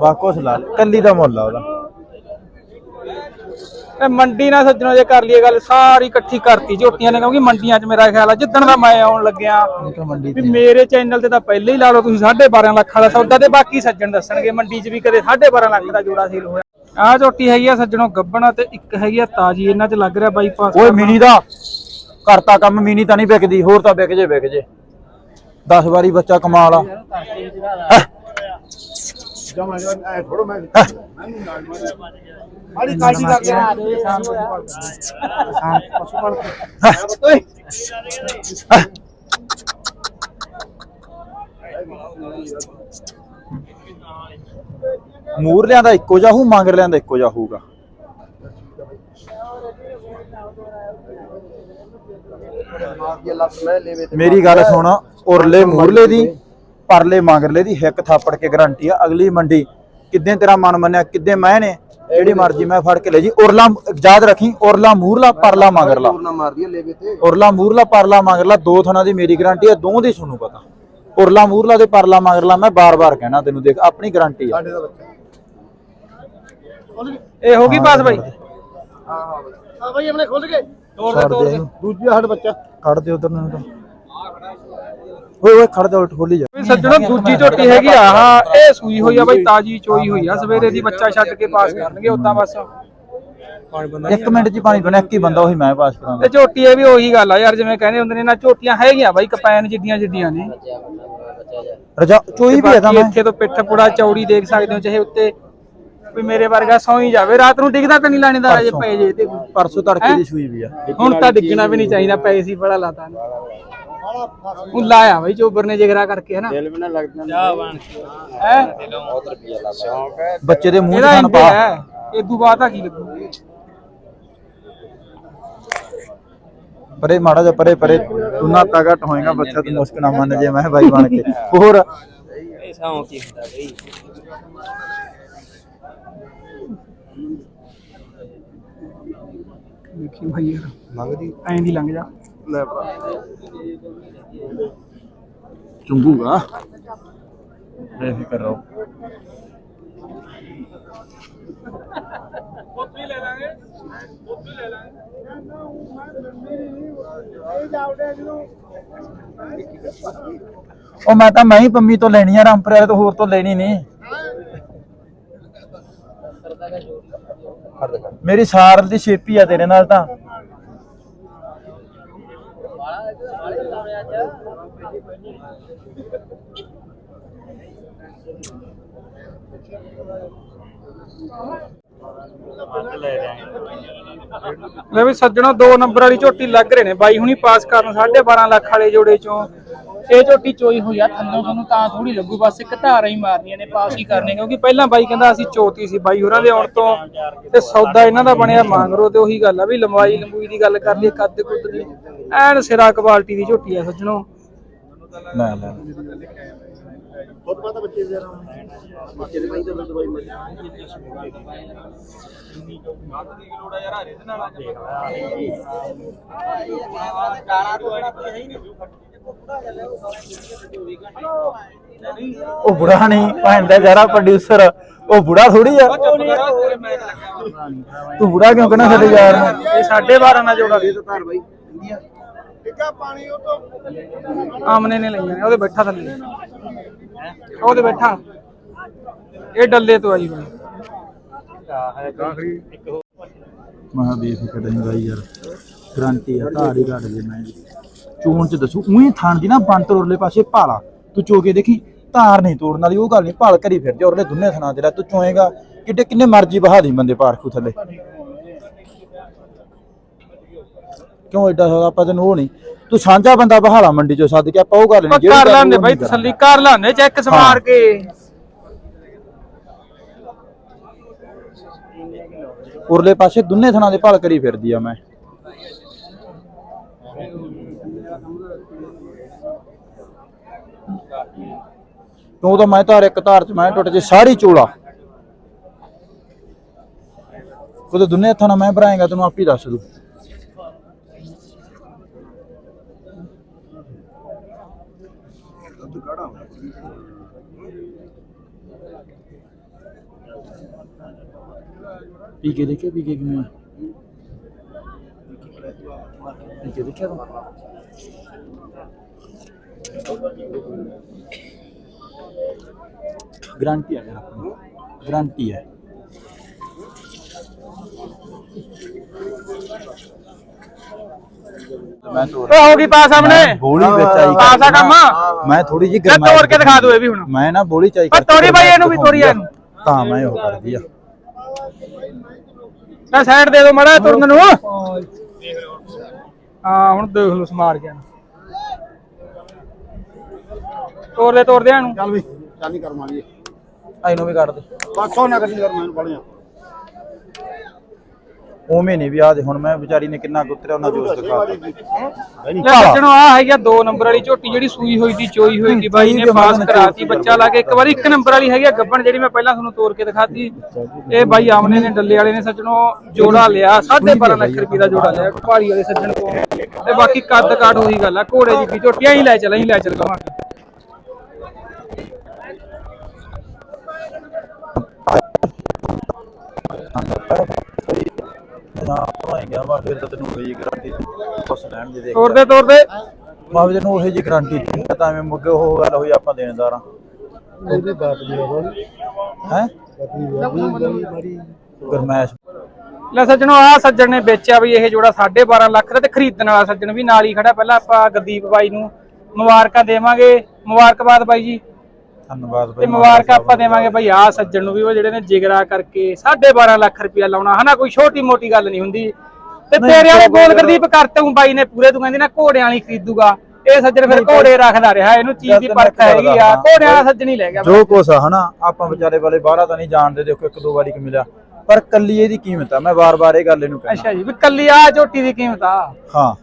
ਬਾਕੋਸ ਲਾ ਲੈ। ਕੱਲੀ ਦਾ ਮੁੱਲ ਆ ਉਹਦਾ। ਇਹ ਮੰਡੀ ਨਾਲ ਸੱਜਣੋ ਜੇ ਕਰ ਲਈਏ ਗੱਲ ਸਾਰੀ ਇਕੱਠੀ ਕਰਤੀ ਝੋਟੀਆਂ ਨੇ ਕਿਉਂਕਿ ਮੰਡੀਆਂ 'ਚ ਮੇਰਾ ਖਿਆਲ ਆ ਜਿੱਦਣ ਦਾ ਮੈਂ ਆਉਣ ਲੱਗਿਆ ਵੀ ਮੇਰੇ ਚੈਨਲ ਤੇ ਤਾਂ ਪਹਿਲੇ ਹੀ ਲਾ ਲਓ ਤੁਸੀਂ 12.5 ਲੱਖ ਦਾ ਸੌਦਾ ਤੇ ਬਾਕੀ ਸੱਜਣ ਦੱਸਣਗੇ ਮੰਡੀ 'ਚ ਵੀ ਕਦੇ 12.5 ਲੱਖ ਦਾ ਜੋੜਾ ਸੇਲ ਹੋਇਆ। ਆਹ ਝੋਟੀ ਹੈਗੀ ਆ ਸੱਜਣੋ ਗੱਬਣਾ ਤੇ ਇੱਕ ਹੈਗੀ ਆ ਤਾਜੀ ਇਹਨਾਂ 'ਚ ਲੱਗ ਰਿਹਾ ਬਾਈਪਾਸ ਓਏ ਮਿਨੀ ਦਾ। ਕਰਤਾ ਕੰਮ ਮਿਨੀ ਤਾਂ ਨਹੀਂ ਵਿਕਦੀ ਹੋਰ ਤਾਂ ਵਿਕ ਜੇ ਵਿਕ ਜੇ 10 ਵਾਰੀ ਬੱਚਾ ਕਮਾਲ ਆ ਹੈਂ? ਜਮਾ ਜਮਾ ਐ ਥੋੜੋ ਮੈਂ ਆੜੀ ਕਾਜੀ ਕਰ ਗਿਆ ਪਸ਼ੂ ਪਾਲ ਓਏ ਹੈਂ? ਮੂਰ ਲਿਆਂਦਾ ਇੱਕੋ ਜਿਹਾ ਹੋਊ ਮੰਗਰ ਲਿਆਂਦਾ ਇੱਕੋ ਜਿਹਾ ਹੋਊਗਾ ਮਾਫੀਆ ਲੱਖ ਮੈਂ ਲੈਵੇ ਤੇ ਮੇਰੀ ਗੱਲ ਸੁਣ ਉਰਲੇ ਮੂਰਲੇ ਦੀ ਪਰਲੇ ਮੰਗਰਲੇ ਦੀ ਹਿੱਕ ਥਾਪੜ ਕੇ ਗਾਰੰਟੀ ਆ। ਅਗਲੀ ਮੰਡੀ ਕਿੱਦਾਂ ਤੇਰਾ ਮਨ ਮੰਨਿਆ ਕਿੱਦਾਂ ਮੈਂ ਨੇ? ਜਿਹੜੀ ਮਰਜ਼ੀ ਮੈਂ ਫੜ ਕੇ ਲੈ ਜੀ। ਉਰਲਾ ਯਾਦ ਰੱਖੀ ਉਰਲਾ ਮੂਰਲਾ ਪਰਲਾ ਮੰਗਰਲਾ। ਉਰਲਾ ਮੂਰਲਾ ਪਰਲਾ ਮੰਗਰਲਾ ਦੋ ਥਾਂ ਦੀ ਮੇਰੀ ਗਾਰੰਟੀ ਆ ਦੋ ਦੀ ਤੁਹਾਨੂੰ ਪਤਾ। ਉਰਲਾ ਮੂਰਲਾ ਤੇ ਪਰਲਾ ਮੰਗਰਲਾ ਮੈਂ ਬਾਰ-ਬਾਰ ਕਹਿਣਾ ਤੈਨੂੰ ਦੇਖ ਆਪਣੀ ਗਾਰੰਟੀ ਆ। ਇਹ ਹੋ ਗਈ ਪਾਸ ਬਾਈ? ਹਾਂ ਬਾਈ। ਆਪਣੇ ਖੁੱਲ ਗਏ। ਛੱਡ ਤੋੜ ਦੇ। ਦੇ। ਇਹਨੂੰ ਦੂਜੀ ਸਾਡ ਬੱਚਾ। ਕੱਢ ਦੇ ਉਧਰ ਨੂੰ ਤਾਂ। ਓਏ ਓਏ ਖੜ ਜਾ ਉਲਟ ਖੋਲੀ ਜਾ। ਵੀ ਸੱਜਣੋ ਦੂਜੀ ਝੋਟੀ ਹੈਗੀ ਆ ਆਹ ਇਹ ਸੂਈ ਹੋਈ ਆ ਬਾਈ ਤਾਜੀ ਚੋਈ ਹੋਈ ਆ। ਸਵੇਰੇ ਦੀ ਬੱਚਾ ਛੱਡ ਕੇ ਪਾਸ ਕਰਨਗੇ ਉਦਾਂ ਬਸ। ਇੱਕ ਮਿੰਟ 'ਚ ਹੀ ਪਾਣੀ ਪੀਣਾ ਇੱਕ ਹੀ ਬੰਦਾ ਉਹੀ ਮੈਂ ਪਾਸ ਕਰਾਂਗਾ। ਤੇ ਝੋਟੀ ਇਹ ਵੀ ਉਹੀ ਗੱਲ ਆ ਯਾਰ ਜਿਵੇਂ ਕਹਿੰਦੇ ਹੁੰਦੇ ਨੇ ਨਾ ਝੋਟੀਆਂ ਹੈਗੀਆਂ ਬਾਈ ਕਪੈਨ ਜਿੱਡੀਆਂ ਜਿੱਡੀਆਂ ਨੇ। ਰਜਾ ਚੋਈ ਵੀ ਹੈ ਤਾਂ ਬਾਕੀ ਮੈਂ। ਇੱਥੇ ਤੋਂ ਪਿੱਠ ਪੁੜਾ ਚੌੜੀ ਦੇਖ ਸਕਦੇ ਹੋ ਚਾਹੇ ਉੱਤੇ ਵੀ ਮੇਰੇ ਵਰਗਾ ਸੌਂ ਹੀ ਜਾਵੇ। ਰਾਤ ਨੂੰ ਡਿੱਗਦਾ ਤਾਂ ਨਹੀਂ ਲਾਣੇਦਾਰ ਅਜੇ ਪਏ ਜੇ ਤੇ ਪਰਸੋਂ ਤੜਕੇ ਦੀ ਸੂਈ ਵੀ ਆ। ਹੁਣ ਤਾਂ ਡਿੱਗਣਾ ਵੀ ਨਹੀਂ ਚਾਹੀਦਾ ਪਏ ਸੀ ਬੜਾ ਲਾਤਾ ਨੇ। ਉਹ ਲਾਇਆ ਬਾਈ ਚੋਬਰ ਨੇ ਜਿਗਰਾ ਕਰਕੇ ਹੈ ਨਾ ਦਿਲ ਵੀ ਨਾ ਲੱਗਦਾ ਜਾ ਬਣ ਹੈ। ਬਹੁਤ ਰੁਪਿਆ ਲੱਗ ਸ਼ੌਂਕ ਹੈ। ਬੱਚੇ ਦੇ ਮੂੰਹ 'ਚ ਪਾ। ਹੈ। ਇਦੋਂ ਬਾਅਦ ਆ ਕੀ ਲੱਗੂ? ਪਰੇ ਮਾੜਾ ਜਿਹਾ ਪਰੇ ਪਰੇ। ਤੂੰ ਨਾ ਤਾਗਟ ਹੋਏਗਾ ਬੱਚਾ ਤੂੰ ਮੁਸਕ ਨਾ ਮੰਨ ਜੇ ਮੈਂ ਬਾਈ ਬਣ ਕੇ। ਹੋਰ? ਇਹ ਸ਼ੌਂਕ ਕੀ ਹੁੰਦਾ ਬਈ। ਦੇਖੀ ਭਾਈ ਯਾਰ। ਮੰਗਦੀ? ਐਂ ਦੀ ਲੰਘ ਜਾ। ਲੈ ਭਰਾ। ਚੁੰਗੂਗਾ ਬੇਫਿਕਰ ਰਹੋ ਉਹ ਮੈਂ ਤਾਂ ਮੈਂ ਹੀ ਪੰਮੀ ਤੋਂ ਲੈਣੀ ਆ ਰਾਮਪੁਰੇ ਵਾਲੇ ਤੋਂ ਹੋਰ ਤੋਂ ਲੈਣੀ ਨਹੀਂ। ਮੇਰੀ ਸਾਰ ਦੀ ਛੇਪੀ ਆ ਤੇਰੇ ਨਾਲ ਤਾਂ। ਲੈ ਵੀ ਸੱਜਣਾ, ਦੋ ਨੰਬਰ ਵਾਲੀ ਝੋਟੀ ਲੱਗ ਰਹੇ ਨੇ। ਬਾਈ ਹੁਣੀ ਪਾਸ ਕਰਨ 12.5 ਲੱਖ ਵਾਲੇ ਜੋੜੇ ਚੋਂ। ਇਹ ਝੋਟੀ ਚੋਈ ਹੋਈ ਆ ਥੱਲੋਂ ਤੁਹਾਨੂੰ ਤਾਂ ਥੋੜੀ ਲੱਗੂ ਬਸ ਇੱਕ ਧਾਰਾ ਹੀ ਮਾਰਨੀਆਂ ਨੇ ਪਾਸ ਹੀ ਕਰਨੇ ਕਿਉਂਕਿ ਪਹਿਲਾਂ ਬਾਈ ਕਹਿੰਦਾ ਅਸੀਂ ਚੋਤੀ ਸੀ ਬਾਈ ਹੋਰਾਂ ਦੇ ਆਉਣ ਤੋਂ ਤੇ ਸੌਦਾ ਇਹਨਾਂ ਦਾ ਬਣਿਆ ਮੰਗਰੋ ਤੇ ਉਹੀ ਗੱਲ ਆ ਵੀ ਲੰਬਾਈ ਲੰਬੂਈ ਦੀ ਗੱਲ ਕਰ ਲਈ ਕੱਦ ਕੁੱਦ ਦੀ ਐਨ ਸਿਰਾ ਕੁਆਲਿਟੀ ਦੀ ਝੋਟੀ ਆ ਸੱਜਣੋ। ਲੈ ਲੈ। ਬਹੁਤ ਪਤਾ ਬੱਚੇ ਦੇ ਬੱਚੇ ਦੇ ਭਾਈ ਤਾਂ ਦਵਾਈ ਮਰ ਉਹ ਬੁੜਾ ਨਹੀਂ ਭੈਣ ਦਾ ਜਰਾ ਪ੍ਰੋਡਿਊਸਰ ਉਹ ਬੁੜਾ ਥੋੜੀ ਆ। ਤੂੰ ਬੁੜਾ ਕਿਉਂ ਕਹਿਣਾ ਸਾਡੇ ਯਾਰ ਨੂੰ? ਇਹ 12.5 ਨਾਲ ਜੋੜਾ। ਦੇ ਧਾਰ ਬਾਈ ਟਿੱਕਾ ਪਾਣੀ ਉਹ ਤੋਂ ਆਮਨੇ ਨੇ ਲਈਆਂ ਨੇ ਉਹਦੇ ਬੈਠਾ ਥੱਲੇ। ਉਹਦੇ ਬੈਠਾ। ਇਹ ਡੱਲੇ ਤੋਂ ਆਈ ਬਈ ਮੈਂ ਨਹੀਂ ਬਾਈ ਯਾਰ। ਗਰੰਟੀ ਆ ਧਾਰ ਹੀ ਕੱਢ ਦੇ ਮੈਂ। ਚੋਣ ਚ ਦੱਸੂ ਉਹੀ ਥਣ ਦੀ ਨਾ ਬੰਤਰ ਉਰਲੇ ਪਾਸੇ ਭਾਲਾ। ਤੂੰ ਚੋ ਕੇ ਦੇਖੀ ਧਾਰ ਨਹੀਂ ਤੋੜਨ ਵਾਲੀ ਉਹ ਗੱਲ ਨਹੀਂ ਭਾਲ ਕਰੀ ਫਿਰਦੇ ਉਰਲੇ ਦੁੰਨੇ ਥਣਾ ਦੇ ਲੈ ਤੂੰ ਚੋਏਗਾ ਕਿੱਡੇ ਕਿੰਨੇ ਮਰਜ਼ੀ ਬਹਾ ਦੀ ਬੰਦੇ ਪਾਰਖੂ ਥੱਲੇ। ਕਿਉਂ ਐਡਾ ਜ਼ਿਆਦਾ ਆਪਾਂ ਤੈਨੂੰ ਉਹ ਨਹੀਂ ਤੂੰ ਸਾਂਝਾ ਬੰਦਾ ਬਹਾਲਾ ਮੰਡੀ ਚੋਂ ਸੱਦ ਕੇ ਆਪਾਂ ਉਹ ਗੱਲ ਨਹੀਂ ਕਰ ਲਾਂਦੇ ਬਾਈ ਤਸੱਲੀ ਕਰ ਲਾਂਦੇ ਚੈੱਕ ਸਮਾਰ ਕੇ। ਉਰਲੇ ਪਾਸੇ ਦੁੰਨੇ ਥਣਾ ਦੇ ਭਾਲ ਕਰੀ ਫਿਰਦੀ ਆ ਮੈਂ। ਕਿਉਂ ਤਾਂ ਮੈਂ ਧਾਰ ਇੱਕ ਧਾਰ ਚ ਮੈਂ ਟੁੱਟ ਜੇ ਸਾਰੀ ਚੋਲਾ ਉਹਦੇ ਦੁੰਨੇ ਹੱਥਾਂ ਨਾਲ ਮੈਂ ਭਰਾਏਗਾ, ਤੈਨੂੰ ਹੀ ਦੱਸ ਦੂ। ਪੀ ਕੇ ਦੇਖਿਆ ਪੀ ਕੇ ਕਿਵੇਂ ਪੀ ਕੇ ਦੇਖਿਆ ਗਰੰਟੀ ਹੈ ਆਪਣੀ ਗਰੰਟੀ ਹੈ। ਮੈਂ ਤੋੜ ਓਏ ਹੋ ਗਈ ਪਾ ਸਾਹਮਣੇ। ਬੋਲੀ ਵਿੱਚ ਆਈ ਪਾਸਾ ਕੰਮ। ਮੈਂ ਥੋੜੀ ਜਿਹੀ ਲੈ ਤੋੜ ਕੇ ਦਿਖਾ ਦਿਓ ਇਹ ਵੀ ਹੁਣ। ਮੈਂ ਨਾ ਬੋਲੀ ਚਾਈ ਪਰ ਤੋੜੀ ਬਾਈ ਇਹਨੂੰ ਵੀ ਤੋੜੀ ਇਹਨੂੰ। ਤਾਂ ਮੈਂ ਉਹ ਕਰਦੀ ਆ। ਨਾ ਸਾਈਡ ਦੇ ਦਿਓ ਮੜਾ ਤੁਰਨ ਨੂੰ। ਹਾਂ। ਹੁਣ ਦੇਖ ਲਓ ਸਮਾਰ ਗਿਆ ਤੋੜਦੇ ਤੋੜਦੇ ਇਹਨੂੰ। ਚੱਲ ਵੀ। ਨਹੀਂ ਕਰ ਮਾਰੀਏ ਇਹਨੂੰ ਵੀ ਕੱਢ ਦੇ। ਬਸ ਸੋ ਨਾ ਕਰੀ ਯਾਰ ਮੈਨੂੰ ਪੜਿਆ ਉਵੇਂ ਨਹੀਂ ਵੀ ਆ ਦੇ ਹੁਣ ਮੈਂ ਵਿਚਾਰੀ ਨੇ ਕਿੰਨਾ ਕੁੱਤਰਿਆ ਉਹਨਾਂ ਜੋਸ਼ ਦਿਖਾ। ਲੈ ਸੱਜਣੋ ਆ ਹੈਗੀ ਆ ਦੋ ਨੰਬਰ ਵਾਲੀ ਝੋਟੀ ਜਿਹੜੀ ਸੂਈ ਹੋਈ ਸੀ ਚੋਈ ਹੋਈ ਸੀ ਬਾਈ ਨੇ ਪਾਸ ਕਰਾਤੀ ਬੱਚਾ ਲਾ ਕੇ ਇੱਕ ਵਾਰੀ ਇੱਕ ਨੰਬਰ ਵਾਲੀ ਹੈਗੀ ਆ ਗੱਬਣ ਜਿਹੜੀ ਮੈਂ ਪਹਿਲਾਂ ਤੁਹਾਨੂੰ ਤੋੜ ਕੇ ਦਿਖਾਤੀ। ਇਹ ਬਾਈ ਆਮਨੇ ਨੇ ਡੱਲੇ ਵਾਲੇ ਨੇ ਸੱਜਣੋ ਜੋੜਾ ਲਿਆ 12.5 ਲੱਖ ਰੁਪਏ ਦਾ ਜੋੜਾ ਲਿਆ ਭਾਰੀ ਵਾਲੇ ਸੱਜਣ ਕੋਲ। ਤੇ ਬਾਕੀ ਕੱਦ ਕਾਠ ਉਹੀ ਗੱਲ ਆ ਘੋੜੇ ਦੀ ਝੋਟੀਆਂ ਹੀ ਲੈ ਚੱਲ ਅਸੀਂ ਲੈ ਚੱਲ ਕਵਾਂਗੇ ਨਾ ਗਿਆ ਵਾ ਫਿਰ ਤਾਂ ਤੈਨੂੰ ਹੋਈ ਗਰੰਟੀ ਕੁਛ ਲੈਣ ਦੇ ਦੇ ਤੋੜਦੇ ਤੋੜਦੇ ਮੈਂ ਵੀ ਤੈਨੂੰ ਉਹੀ ਜੀ ਗਰੰਟੀ ਦਿੱਤੀ ਤਾਂ ਐਵੇਂ ਮੁੱਗੇ ਉਹ ਗੱਲ ਹੋਈ ਆਪਾਂ ਦੇਣਦਾਰ ਆ। ਉਹਦੇ ਬਾਤ ਦੀ ਹੈ? ਗਰਮੈਸ਼। ਲੈ ਸੱਜਣੋ ਆ ਸੱਜਣ ਨੇ ਵੇਚਿਆ ਵੀ ਇਹ ਜੋੜਾ 12.5 ਲੱਖ ਦਾ ਤੇ ਖਰੀਦਣ ਵਾਲਾ ਸੱਜਣ ਵੀ ਨਾਲ ਹੀ ਖੜਾ। ਪਹਿਲਾਂ ਆਪਾਂ ਗਦੀਪ ਬਾਈ ਨੂੰ ਮੁਬਾਰਕਾਂ ਦੇਵਾਂਗੇ। ਮੁਬਾਰਕਬਾਦ ਬਾਈ ਜੀ। ਧੰਨਵਾਦ ਤੇ ਮੁਬਾਰਕਾਂ ਆਪਾਂ ਦੇਵਾਂਗੇ ਭਾਈ ਆ ਸੱਜਣ ਨੂੰ ਵੀ ਉਹ ਜਿਹੜੇ ਨੇ ਜਿਗਰਾ ਕਰਕੇ 12.5 ਲੱਖ ਰੁਪਇਆ ਲਾਉਣਾ ਹਨਾ ਕੋਈ ਛੋਟੀ ਮੋਟੀ ਗੱਲ ਨਹੀਂ ਹੁੰਦੀ। ਤੇ ਤੇਰੇ ਵਾਲੇ ਗੋਲ ਗਰਦੀਪ ਕਰਤੇ ਬਾਈ ਨੇ ਪੂਰੇ ਤੂੰ ਕਹਿੰਦੀ ਨਾ ਘੋੜਿਆਂ ਵਾਲੀ ਖਰੀਦੂਗਾ। ਇਹ ਸੱਜਣ ਫਿਰ ਘੋੜੇ ਰੱਖਦਾ ਰਿਹਾ ਇਹਨੂੰ ਚੀਜ਼ ਦੀ ਪਰਖ ਹੈਗੀ ਆ। ਘੋੜਿਆਂ ਵਾਲਾ ਸੱਜਣ ਹੀ ਲੈ ਗਿਆ ਜੋ ਆ ਹਨਾ ਆਪਾਂ ਵਿਚਾਰੇ ਵਾਲੇ ਬਾਹਰਾਂ ਤਾਂ ਨਹੀਂ ਜਾਣਦੇ ਦੇਖੋ ਇੱਕ ਦੋ ਵਾਰੀ ਕਿ ਮਿਲਿਆ। ਪਰ ਕੱਲੀ ਇਹਦੀ ਕੀਮਤ ਆ ਮੈਂ ਵਾਰ-ਵਾਰ ਇਹ ਗੱਲ ਇਹਨੂੰ ਕਹਿੰਦਾ ਅੱਛਾ ਜੀ ਵੀ ਕੱਲੀ ਆ ਝੋਟੀ ਦੀ ਕੀਮਤ ਆ। ਹਾਂ।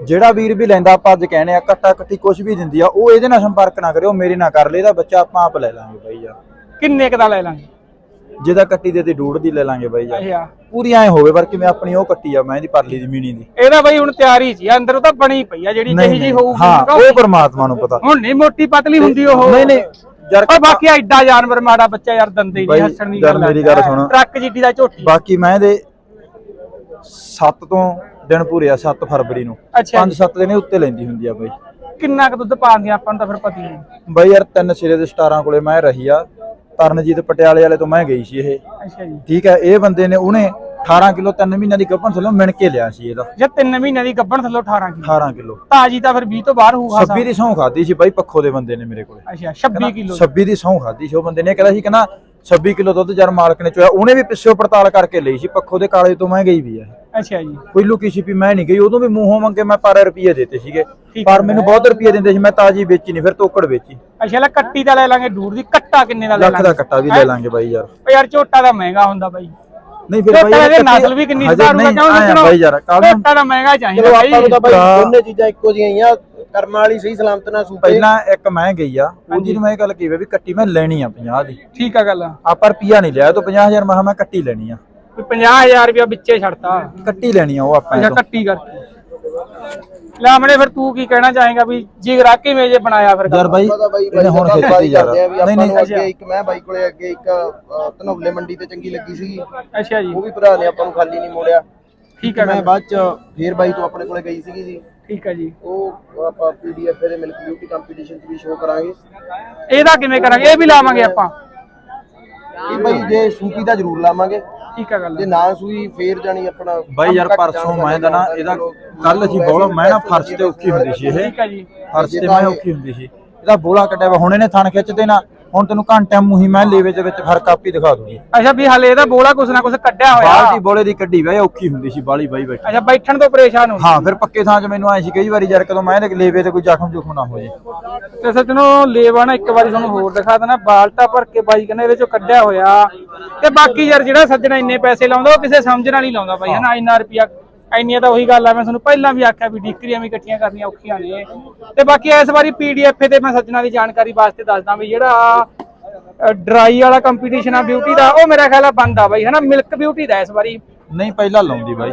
ਜਿਹੜਾ ਵੀਰ ਵੀ ਲੈਂਦਾ ਆਪਾਂ ਅੱਜ ਕਹਿੰਦੇ ਆ ਕੱਟਾ ਕੱਟੀ ਕੁਛ ਵੀ ਦਿੰਦੀ ਆ ਉਹ ਇਹਦੇ ਨਾਲ ਸੰਪਰਕ ਨਾ ਕਰਿਓ ਮੇਰੇ ਨਾਲ ਕਰ ਲੈ ਇਹਦਾ ਬੱਚਾ ਆਪਾਂ ਆਪ ਲੈ ਲਾਂਗੇ ਬਾਈ ਯਾਰ। ਕਿੰਨੇ ਕ ਦਾ ਲੈ ਲਾਂਗੇ? ਜਿਹਦਾ ਕੱਟੀ ਦੇ ਤੇ ਡੂੜ ਦੀ ਲੈ ਲਾਂਗੇ ਬਾਈ ਯਾਰ। ਅੱਛਾ। ਪੂਰੀ ਐ ਹੋਵੇ ਪਰ ਕਿਵੇਂ ਆਪਣੀ ਉਹ ਕੱਟੀ ਆ ਮੈਂ ਇਹਦੀ ਪਰਲੀ ਦੀ ਮੀਣੀ ਦੀ ਇਹਦਾ ਬਾਈ ਹੁਣ ਤਿਆਰੀ ਸੀ ਅੰਦਰ ਉਹ ਤਾਂ ਬਣੀ ਪਈ ਆ ਜਿਹੜੀ ਜਿਹੀ ਜੀ ਹੋਊਗੀ ਹਾਂ ਉਹ- ਪਰਮਾਤਮਾ ਨੂੰ ਪਤਾ। ਹੁਣ ਨਹੀਂ ਮੋਟੀ ਪਤਲੀ ਹੁੰਦੀ ਉਹ। ਨਹੀਂ ਨਹੀਂ ਯਾਰ ਓਏ ਬਾਕੀ ਐਡਾ ਜਾਨਵਰ ਮਾੜਾ ਬੱਚਾ ਯਾਰ ਦੰਦੇ ਬਾਈ, ਨਹੀਂ ਹੱਸਣ ਦੀ ਗੱਲ ਆ। ਮੇਰੀ ਗੱਲ ਸੁਣ। ਟਰੱਕ ਜਿੱਡੀ ਦਾ ਝੋਟੀ। ਬਾਕੀ ਮੈਂ ਇਹਦੇ 7 ਤੋਂ ਦਿਨ ਪੂਰੇ ਆ 7 ਫਰਵਰੀ ਨੂੰ। ਅੱਛਾ 5-7 ਦਿਨ ਇਹ ਉੱਤੇ ਲੈਂਦੀ ਹੁੰਦੀ ਆ ਬਾਈ। ਕਿੰਨਾ ਕੁ ਦੁੱਧ ਪਾਉਂਦੀਆਂ ਆਪਾਂ ਨੂੰ ਤਾਂ ਫਿਰ ਪਤਾ ਨਹੀਂ ਬਾਈ ਯਾਰ ਤਿੰਨ ਸਿਰੇ ਦੇ ਸਟਾਰਾਂ ਕੋਲੇ ਮੈਂ ਰਹੀ ਆ ਤਰਨਜੀਤ ਪਟਿਆਲੇ ਵਾਲੇ ਤੋਂ ਮੈਂ ਗਈ ਸੀ ਇਹ। ਅੱਛਾ ਜੀ। ਠੀਕ ਹੈ ਇਹ ਬੰਦੇ ਨੇ ਉਹਨੇ 18 ਕਿਲੋ 3 ਮਹੀਨਿਆਂ ਦੀ ਗੱਭਣ ਥੱਲੇ ਮਿਣ ਕੇ ਲਿਆ ਸੀ ਇਹਦਾ। ਜੇ 3 ਮਹੀਨਿਆਂ ਦੀ ਗੱਭਣ ਥੱਲੋਂ 18 ਕਿਲੋ। 18 ਕਿਲੋ। ਤਾਜੀ ਤਾਂ ਫਿਰ 20 ਤੋਂ ਬਾਹਰ ਹੋਊਗਾ 26 ਦੀ ਸੌਂ ਖਾਦੀ ਸੀ ਬਾਈ ਪੱਖੋ ਦੇ ਬੰਦੇ ਨੇ ਮੇਰੇ ਕੋਲੇ। ਅੱਛਾ 26 ਕਿਲੋ 26 ਦੀ ਸੌਂ ਖਾਦੀ ਸੀ ਉਹ ਬੰਦੇ ਨੇ। ਕਹਿੰਦਾ ਸੀ ਕਹਿੰਦਾ 26 ਕਿਲੋ ਦੁੱਧ ਜਰ ਮਾਲਕ ਨੇ ਚੋਇਆ ਉਹਨੇ ਵੀ ਪਿੱਛੋਂ ਪੜਤਾਲ ਕਰਕੇ ਲਈ ਸੀ ਪੱਖੋ ਦੇ ਕਾਲੇ ਤੋਂ ਮੈਂ ਗਈ ਵੀ ਆ। ਅੱਛਾ ਜੀ। ਕੋਈ ਲੁਕੀ ਛਿਪੀ ਮੈਂ ਨਹੀਂ ਗਈ ਉਦੋਂ ਵੀ ਮੂੰਹੋਂ ਮੰਗੇ ਮੈਂ ਪਰ ਰੁਪਏ ਦਿੱਤੇ ਸੀਗੇ। ਪਰ ਮੈਨੂੰ ਬਹੁਤ ਰੁਪਏ ਦਿੰਦੇ ਸੀ ਮੈਂ ਤਾਜੀ ਵੇਚੀ ਨਹੀਂ ਫਿਰ ਤੋਕੜ ਵੇਚੀ। ਅੱਛਾ ਲੈ ਕੱਟੀ ਦਾ ਲੈ ਲਾਂਗੇ ਦੂਰ ਦੀ ਕੱਟਾ ਕਿੰਨੇ ਦਾ ਲੈ ਲੱਖ ਲਾਂਗੇ? ਦਾ ਕੱਟਾ ਵੀ ਲੈ ਲਾਂਗੇ ਬਾਈ ਯਾਰ। ਓ ਯਾਰ ਝੋਟਾ ਤਾਂ ਮਹਿੰਗਾ ਹੁੰਦਾ ਬਾਈ। ਨਹੀਂ ਫਿਰ ਬਾਈ ਇਹਦੇ ਕੱਟੀ- ਨਸਲ ਵੀ ਕਿੰਨੀ ਹਜੇ ਸੁਧਾਰੂ ਨਹੀਂ, ਕਿਉਂ ਸੱਜਣੋ ਬਾਈ ਯਾਰ ਝੋਟਾ ਤਾਂ ਮਹਿੰਗਾ ਚਾਹੀਦਾ ਚਲੋ ਬਾਈ। ਆਪਾਂ ਨੂੰ ਤਾਂ ਬਾਈ ਤਾਂ- ਦੋਨੇ ਚੀਜ਼ਾਂ ਇੱਕੋ ਜਿਹੀਆਂ ਹੀ ਆ। ਕਰਮਾਂ ਵਾਲੀ ਸਹੀ ਸਲਾਮਤ ਨਾਲ ਸੂਪੇ ਪਹਿਲਾਂ ਇੱਕ ਮੈਂ ਗਈ ਆ ਉਹਦੀ ਨੂੰ ਮੈਂ ਇਹ ਗੱਲ ਕਹੀ ਵੀ ਕੱਟੀ ਮੈਂ ਲੈਣੀ ਆ 50 ਦੀ। ਠੀਕ ਆ ਗੱਲ। ਆਪਾਂ ਰੁਪਿਆ ਨਹੀਂ ਲਿਆ ਤੋਂ 50000 ਮੈਂ ਕਿਹਾ ਮੈਂ ਕੱਟੀ ਲੈਣੀ ਆ। ਵੀ 50000 ਰੁਪਇਆ ਵਿੱਚੇ ਛੱਡਤਾ। ਕੱਟੀ ਲੈਣੀ ਆ ਉਹ ਆਪਾਂ ਅੱਛਾ ਕੱਟੀ ਕਰਕੇ ਲਾਮਣੇ ਫਿਰ ਤੂੰ ਕੀ ਕਹਿਣਾ ਚਾਹੇਗਾ ਵੀ ਜਿਗਰਾ ਕਿਵੇਂ ਜੇ ਬਣਾਇਆ ਫਿਰ ਯਾਰ ਬਾਈ ਇਹਨੇ ਹੁਣ ਖੇਤੀ ਯਾਰ। ਕਰਦੇ ਆ ਵੀ ਨਹੀਂ ਆਪਾਂ ਨਹੀਂ। ਨੂੰ ਅੱਗੇ ਇੱਕ ਮੈਂ ਬਾਈ ਕੋਲੇ ਅੱਗੇ ਇੱਕ ਧਨੌਲੇ ਮੰਡੀ ਤੇ ਚੰਗੀ ਲੱਗੀ ਸੀਗੀ। ਅੱਛਾ ਜੀ। ਉਹ ਵੀ ਭਰਾ ਨੇ ਆਪਾਂ ਨੂੰ ਖਾਲੀ ਨਹੀਂ ਮੋੜਿਆ। ਠੀਕ ਹੈ ਮੈਂ ਬਾਅਦ ਚ ਫੇਰ ਬਾਈ ਤੋਂ ਆਪਣੇ ਕੋਲੇ ਗਈ ਸੀਗੀ ਜੀ। ਠੀਕ ਹੈ ਜੀ। ਉਹ ਆਪਾਂ ਪੀਡੀਐਫ ਦੇ ਮਿਲਕ ਬਿਊਟੀ ਕੰਪੀਟੀਸ਼ਨ ਚ ਵੀ ਸ਼ੋਅ ਕਰਾਂਗੇ। ਇਹਦਾ ਕਿਵੇਂ ਕਰਾਂਗੇ? ਇਹ ਵੀ ਲਾਵਾਂਗੇ ਆਪਾਂ। ਇਹ ਬਾਈ ਜੇ ਸੂਪੀ ਦਾ ਜ਼ਰੂਰ ਲਾਵਾਂਗੇ। ਠੀਕ ਹੈ ਗੱਲ। ਜੇ ਨਾ ਸੂਈ ਫੇਰ ਜਾਣੀ ਆਪਣਾ ਬਾਈ ਯਾਰ ਪਰਸੋਂ ਮੈਂ ਤਾਂ ਨਾ ਇਹਦਾ ਕੱਲ ਅਸੀਂ ਬੋਲਾ ਮੈਂ ਨਾ ਫਰਸ਼ ਤੇ ਔਖੀ ਹੁੰਦੀ ਸੀ ਇਹ। ਠੀਕ ਹੈ ਜੀ। ਫਰਸ਼ ਤੇ ਮੈਂ ਔਖੀ ਹੁੰਦੀ ਸੀ। ਇਹਦਾ ਬੋਲਾ ਕੱਟਿਆ ਵਾ ਹੁਣ ਇਹਨੇ ਥਣ ਖਿੱਚਦੇ ਨਾ। ਹੁਣ ਤੈਨੂੰ ਘੰਟਿਆਂ ਮੂੰਹੀ ਮੈਂ ਲੇਵੇ ਦੇ ਵਿੱਚ ਫ਼ਰਕ ਆਪੀ ਦਿਖਾ ਦੂੰਗੀ। ਅੱਛਾ ਵੀ ਹਲੇ ਇਹਦਾ ਬੋਲਾ ਕੁਛ ਨਾ ਕੁਛ ਕੱਢਿਆ ਹੋਇਆ। ਬਾਲਟੀ ਬੋਲੇ ਦੀ ਕੱਢੀ ਵਾ ਇਹ ਔਖੀ ਹੁੰਦੀ ਸੀ ਬਾਲੀ ਬਾਈ ਬੈਠੀ। ਅੱਛਾ ਬੈਠਣ ਤੋਂ ਪਰੇਸ਼ਾਨ ਹੋ। ਹਾਂ ਫਿਰ ਪੱਕੇ ਥਾਂ 'ਚ ਮੈਨੂੰ ਆਏ ਸੀ ਕਈ ਵਾਰੀ ਯਾਰ ਕਦੋਂ ਮੈਂ ਇਹਦੇ ਲੇਵੇ ਤੇ ਕੋਈ ਜ਼ਖਮ ਜੁਖਮ ਨਾ ਹੋ ਜੇ ਤੇ ਸੱਜਣੋ ਲੇਵਾ ਨਾ ਇੱਕ ਵਾਰੀ ਤੁਹਾਨੂੰ ਹੋਰ ਦਿਖਾ ਦੇਣਾ ਬਾਲਟਾ ਭਰ ਕੇ ਬਾਈ ਕਹਿੰਦਾ ਇਹਦੇ ਚੋਂ ਕੱਢਿਆ ਹੋਇਆ। ਤੇ ਬਾਕੀ ਯਾਰ ਜਿਹੜਾ ਸੱਜਣਾ ਇੰਨੇ ਪੈਸੇ ਲਾਉਂਦਾ ਉਹ ਕਿਸੇ ਸਮਝ ਨਾਲ ਹੀ ਲਾਉਂਦਾ ਬਾਈ ਹਨਾ ਇੰਨਾ ਰੁਪਿਆ ਇੰਨੀਆਂ ਤਾਂ ਉਹੀ ਗੱਲ ਆ, ਮੈਂ ਤੁਹਾਨੂੰ ਪਹਿਲਾਂ ਵੀ ਆਖਿਆ ਵੀ ਡਿਕਰੀਆਂ ਵੀ ਇਕੱਠੀਆਂ ਕਰਨੀਆਂ ਔਖੀਆਂ ਨੇ। ਤੇ ਬਾਕੀ ਇਸ ਵਾਰੀ ਪੀਡੀਐਫ ਤੇ ਮੈਂ ਸੱਜਣਾ ਦੀ ਜਾਣਕਾਰੀ ਵਾਸਤੇ ਦੱਸਦਾ ਵੀ ਜਿਹੜਾ ਡਰਾਈ ਵਾਲਾ ਕੰਪੀਟੀਸ਼ਨ ਆ ਬਿਊਟੀ ਦਾ, ਉਹ ਮੇਰਾ ਖਿਆਲ ਆ ਬੰਦ ਆ ਬਾਈ, ਹਨਾ? ਮਿਲਕ ਬਿਊਟੀ ਦਾ ਇਸ ਵਾਰੀ। ਨਹੀਂ, ਪਹਿਲਾਂ ਲਾਉਂਦੀ ਬਾਈ।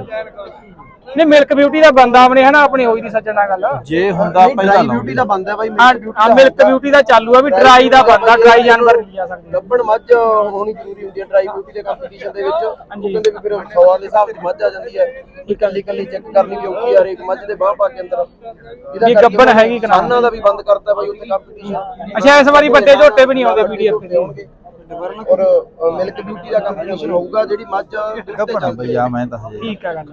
ਨਹੀਂ ਮਿਲਕ ਬਿਊਟੀ ਦਾ ਬੰਦਾ ਆਪਣੇ ਹਨਾ ਆਪਣੀ ਹੋਈ ਦੀ ਸੱਜਣਾ ਗੱਲ। ਜੇ ਹੁੰਦਾ ਪਹਿਲਾਂ ਡਰਾਈ ਬਿਊਟੀ ਦਾ ਬੰਦ ਹੈ ਬਾਈ ਆ ਮਿਲਕ ਬਿਊਟੀ ਦਾ ਚਾਲੂ ਆ ਵੀ ਡਰਾਈ ਦਾ ਬੰਦਾ ਡਰਾਈ ਜਾਨਵਰ ਨਹੀਂ ਜਾ ਸਕਦੇ। ਗੱਬਣ ਮੱਝ ਹੋਣੀ ਜ਼ਰੂਰੀ ਹੁੰਦੀ ਹੈ ਡਰਾਈ ਬਿਊਟੀ ਦੇ ਕੰਪੀਟੀਸ਼ਨ ਦੇ ਵਿੱਚ। ਉਹ ਕਹਿੰਦੇ ਵੀ ਫਿਰ 100 ਦੇ ਹਿਸਾਬ ਦੀ ਮੱਝ ਆ ਜਾਂਦੀ ਹੈ। ਇਕੱਲੀ ਇਕੱਲੀ ਚੈੱਕ ਕਰਨੀ ਵੀ ਔਖੀ ਆ ਮੱਝ ਦੇ ਬਾਹ ਪਾ ਕੇ ਅੰਦਰ। ਵੀ ਗੱਭਣ ਹੈਗੀ ਕਿ ਨਾ? ਕਿਸਾਨਾਂ ਦਾ ਵੀ ਬੰਦ ਕਰਤਾ ਬਾਈ ਉੱਥੇ ਕੰਪੀਟੀਸ਼ਨ ਅੱਛਾ ਇਸ ਵਾਰੀ ਵੱਡੇ ਝੋਟੇ ਵੀ ਨਹੀਂ ਆਉਂਦੇ ਪੀਡੀਐਫ ਤੇ ਔਰ ਮਿਲਕ ਬਿਊਟੀ ਦਾ ਕੰਪੀਟੀਸ਼ਨ ਹੋਊਗਾ ਜਿਹੜੀ ਮੱਝ ਚੱਲਦੀ ਬਈ ਆ ਮੈਂ ਤਾਂ ਹਜੇ। ਠੀਕ ਆ ਗੱਲ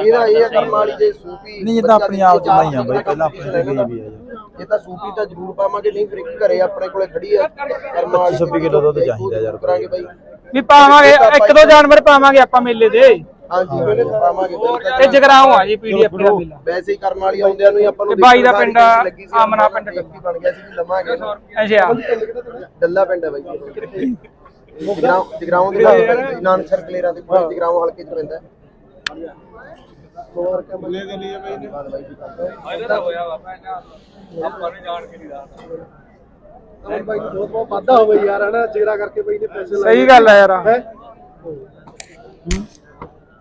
ਇਹਦਾ ਇਹ ਆ ਕਰਮ ਵਾਲੀ ਜੇ ਸੂਪੀ ਨਹੀਂ ਇਹ ਤਾਂ ਆਪਣੀ ਆਪ ਚ ਨਹੀਂ ਆ ਬਈ ਪਹਿਲਾਂ ਆਪਣੀ ਗਈ ਵੀ ਆ। ਇਹ ਤਾਂ ਸੂਪੀ ਤਾਂ ਜ਼ਰੂਰ ਪਾਵਾਂਗੇ ਨਹੀਂ ਫਿਰ ਇੱਕ ਘਰੇ ਆਪਣੇ ਕੋਲੇ ਖੜੀ ਆ। ਕਰਮ ਵਾਲੀ 26 ਕਿਲੋ ਦੁੱਧ ਚਾਹੀਦਾ ਯਾਰ। ਕਰਾਂਗੇ ਬਾਈ। ਵੀ ਪਾਵਾਂਗੇ ਇੱਕ ਦੋ ਜਾਨਵਰ ਪਾਵਾਂਗੇ ਆਪਾਂ ਮੇਲੇ ਦੇ। ਹਾਂਜੀ ਉਹਨੇ ਪਾਵਾਂਗੇ ਬਾਈ ਤੇ ਜਗਰਾਉਂ ਆ ਜੀ ਪੀਡੀਐਫ ਦਾ ਮੇਲਾ ਵੈਸੇ ਹੀ ਕਰਮ ਵਾਲੀ ਆਉਂਦਿਆਂ ਨੂੰ ਹੀ ਆਪਾਂ ਨੂੰ ਤੇ ਬਾਈ ਦਾ ਦੇਖਣ ਪਿੰਡ ਵਾਲੀ ਲੱਗੀ ਸੀ, ਆਮਨਾ ਪਿੰਡ ਦੇਖ ਕੇ ਬਣ ਗਿਆ ਸੀ ਵੀ ਲਵਾਂਗੇ। ਅੱਛਾ। ਡੱਲਾ ਪਿੰਡ ਹੈ ਬਾਈ ਜਗਰਾਉਂ ਜਗਰਾਉਂ ਦੇ ਨਾਲ ਨਾਨਕਸਰ ਕਲੇਰਾਂ ਦੇ ਕੋਲ ਜਗਰਾਉਂ ਹਲਕੇ ਚ ਪੈਂਦਾ ਹੈ ਬਾਈ ਨੂੰ? ਬਹੁਤ ਬਹੁਤ ਵਾਧਾ ਹੋਵੇ ਯਾਰ ਹਨਾ? ਜਿਹੜਾ ਕਰਕੇ ਬਾਈ ਨੇ ਪੈਸੇ ਸਹੀ ਗੱਲ ਹੈ? ਯਾਰ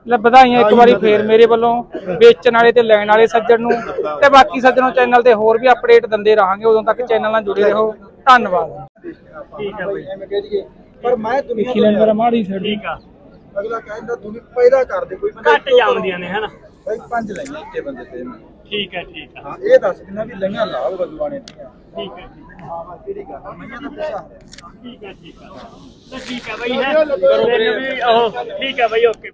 ਲੈ ਵਧਾਈਆਂ ਇੱਕ ਵਾਰੀ ਫੇਰ ਮੇਰੇ ਵੱਲੋਂ ਵੇਚਣ ਵਾਲੇ ਤੇ ਲੈਣ ਵਾਲੇ ਸੱਜਣ ਨੂੰ ਤੇ ਬਾਕੀ ਸੱਜਣੋਂ ਚੈਨਲ ਤੇ ਹੋਰ ਵੀ ਅਪਡੇਟ ਦਿੰਦੇ ਰਹਾਂਗੇ ਉਦੋਂ ਤੱਕ ਚੈਨਲ ਨਾਲ ਜੁੜੇ ਰਹੋ। ਧੰਨਵਾਦ। ਠੀਕ ਹੈ ਬਾਈ ਪਰ ਮੈਂ ਦੁਨੀਆ ਦੇਖੀ ਲੈਣ ਮਾੜੀ ਠੀਕ ਆ। ਅਗਲਾ ਕਹਿੰਦਾ ਦੁਨੀਆ ਪੈਦਾ ਕਰ ਦੇ ਕੋਈ ਘੱਟ ਜਾਂਦੀਆਂ ਨੇ ਹਨਾ? ਬਾਈ ਪੰਜ ਲਈਆਂ ਇੱਕੇ ਬੰਦੇ ਤੇ ਮੈਂ। ਠੀਕ ਹੈ ਠੀਕ ਆ। ਹਾਂ ਇਹ ਦੱਸ ਦਿਨਾ ਵੀ ਲਈਆਂ ਲਾਭ ਬਦਲਵਾਣੇ ਦੀਆਂ। ਠੀਕ ਹੈ ਠੀਕ ਆ। ਹਾਂ ਬਸ ਕਿਹੜੀ ਗੱਲ ਆ, ਮਈਆਂ ਦਾ ਪੁੱਛਾ ਠੀਕ ਹੈ ਠੀਕ ਆ। ਤਾਂ ਠੀਕ ਹੈ ਬਈ ਹੈ? ਕਰੋ ਵੀ ਉਹ ਠੀਕ ਹੈ ਬਈ ਓਕੇ।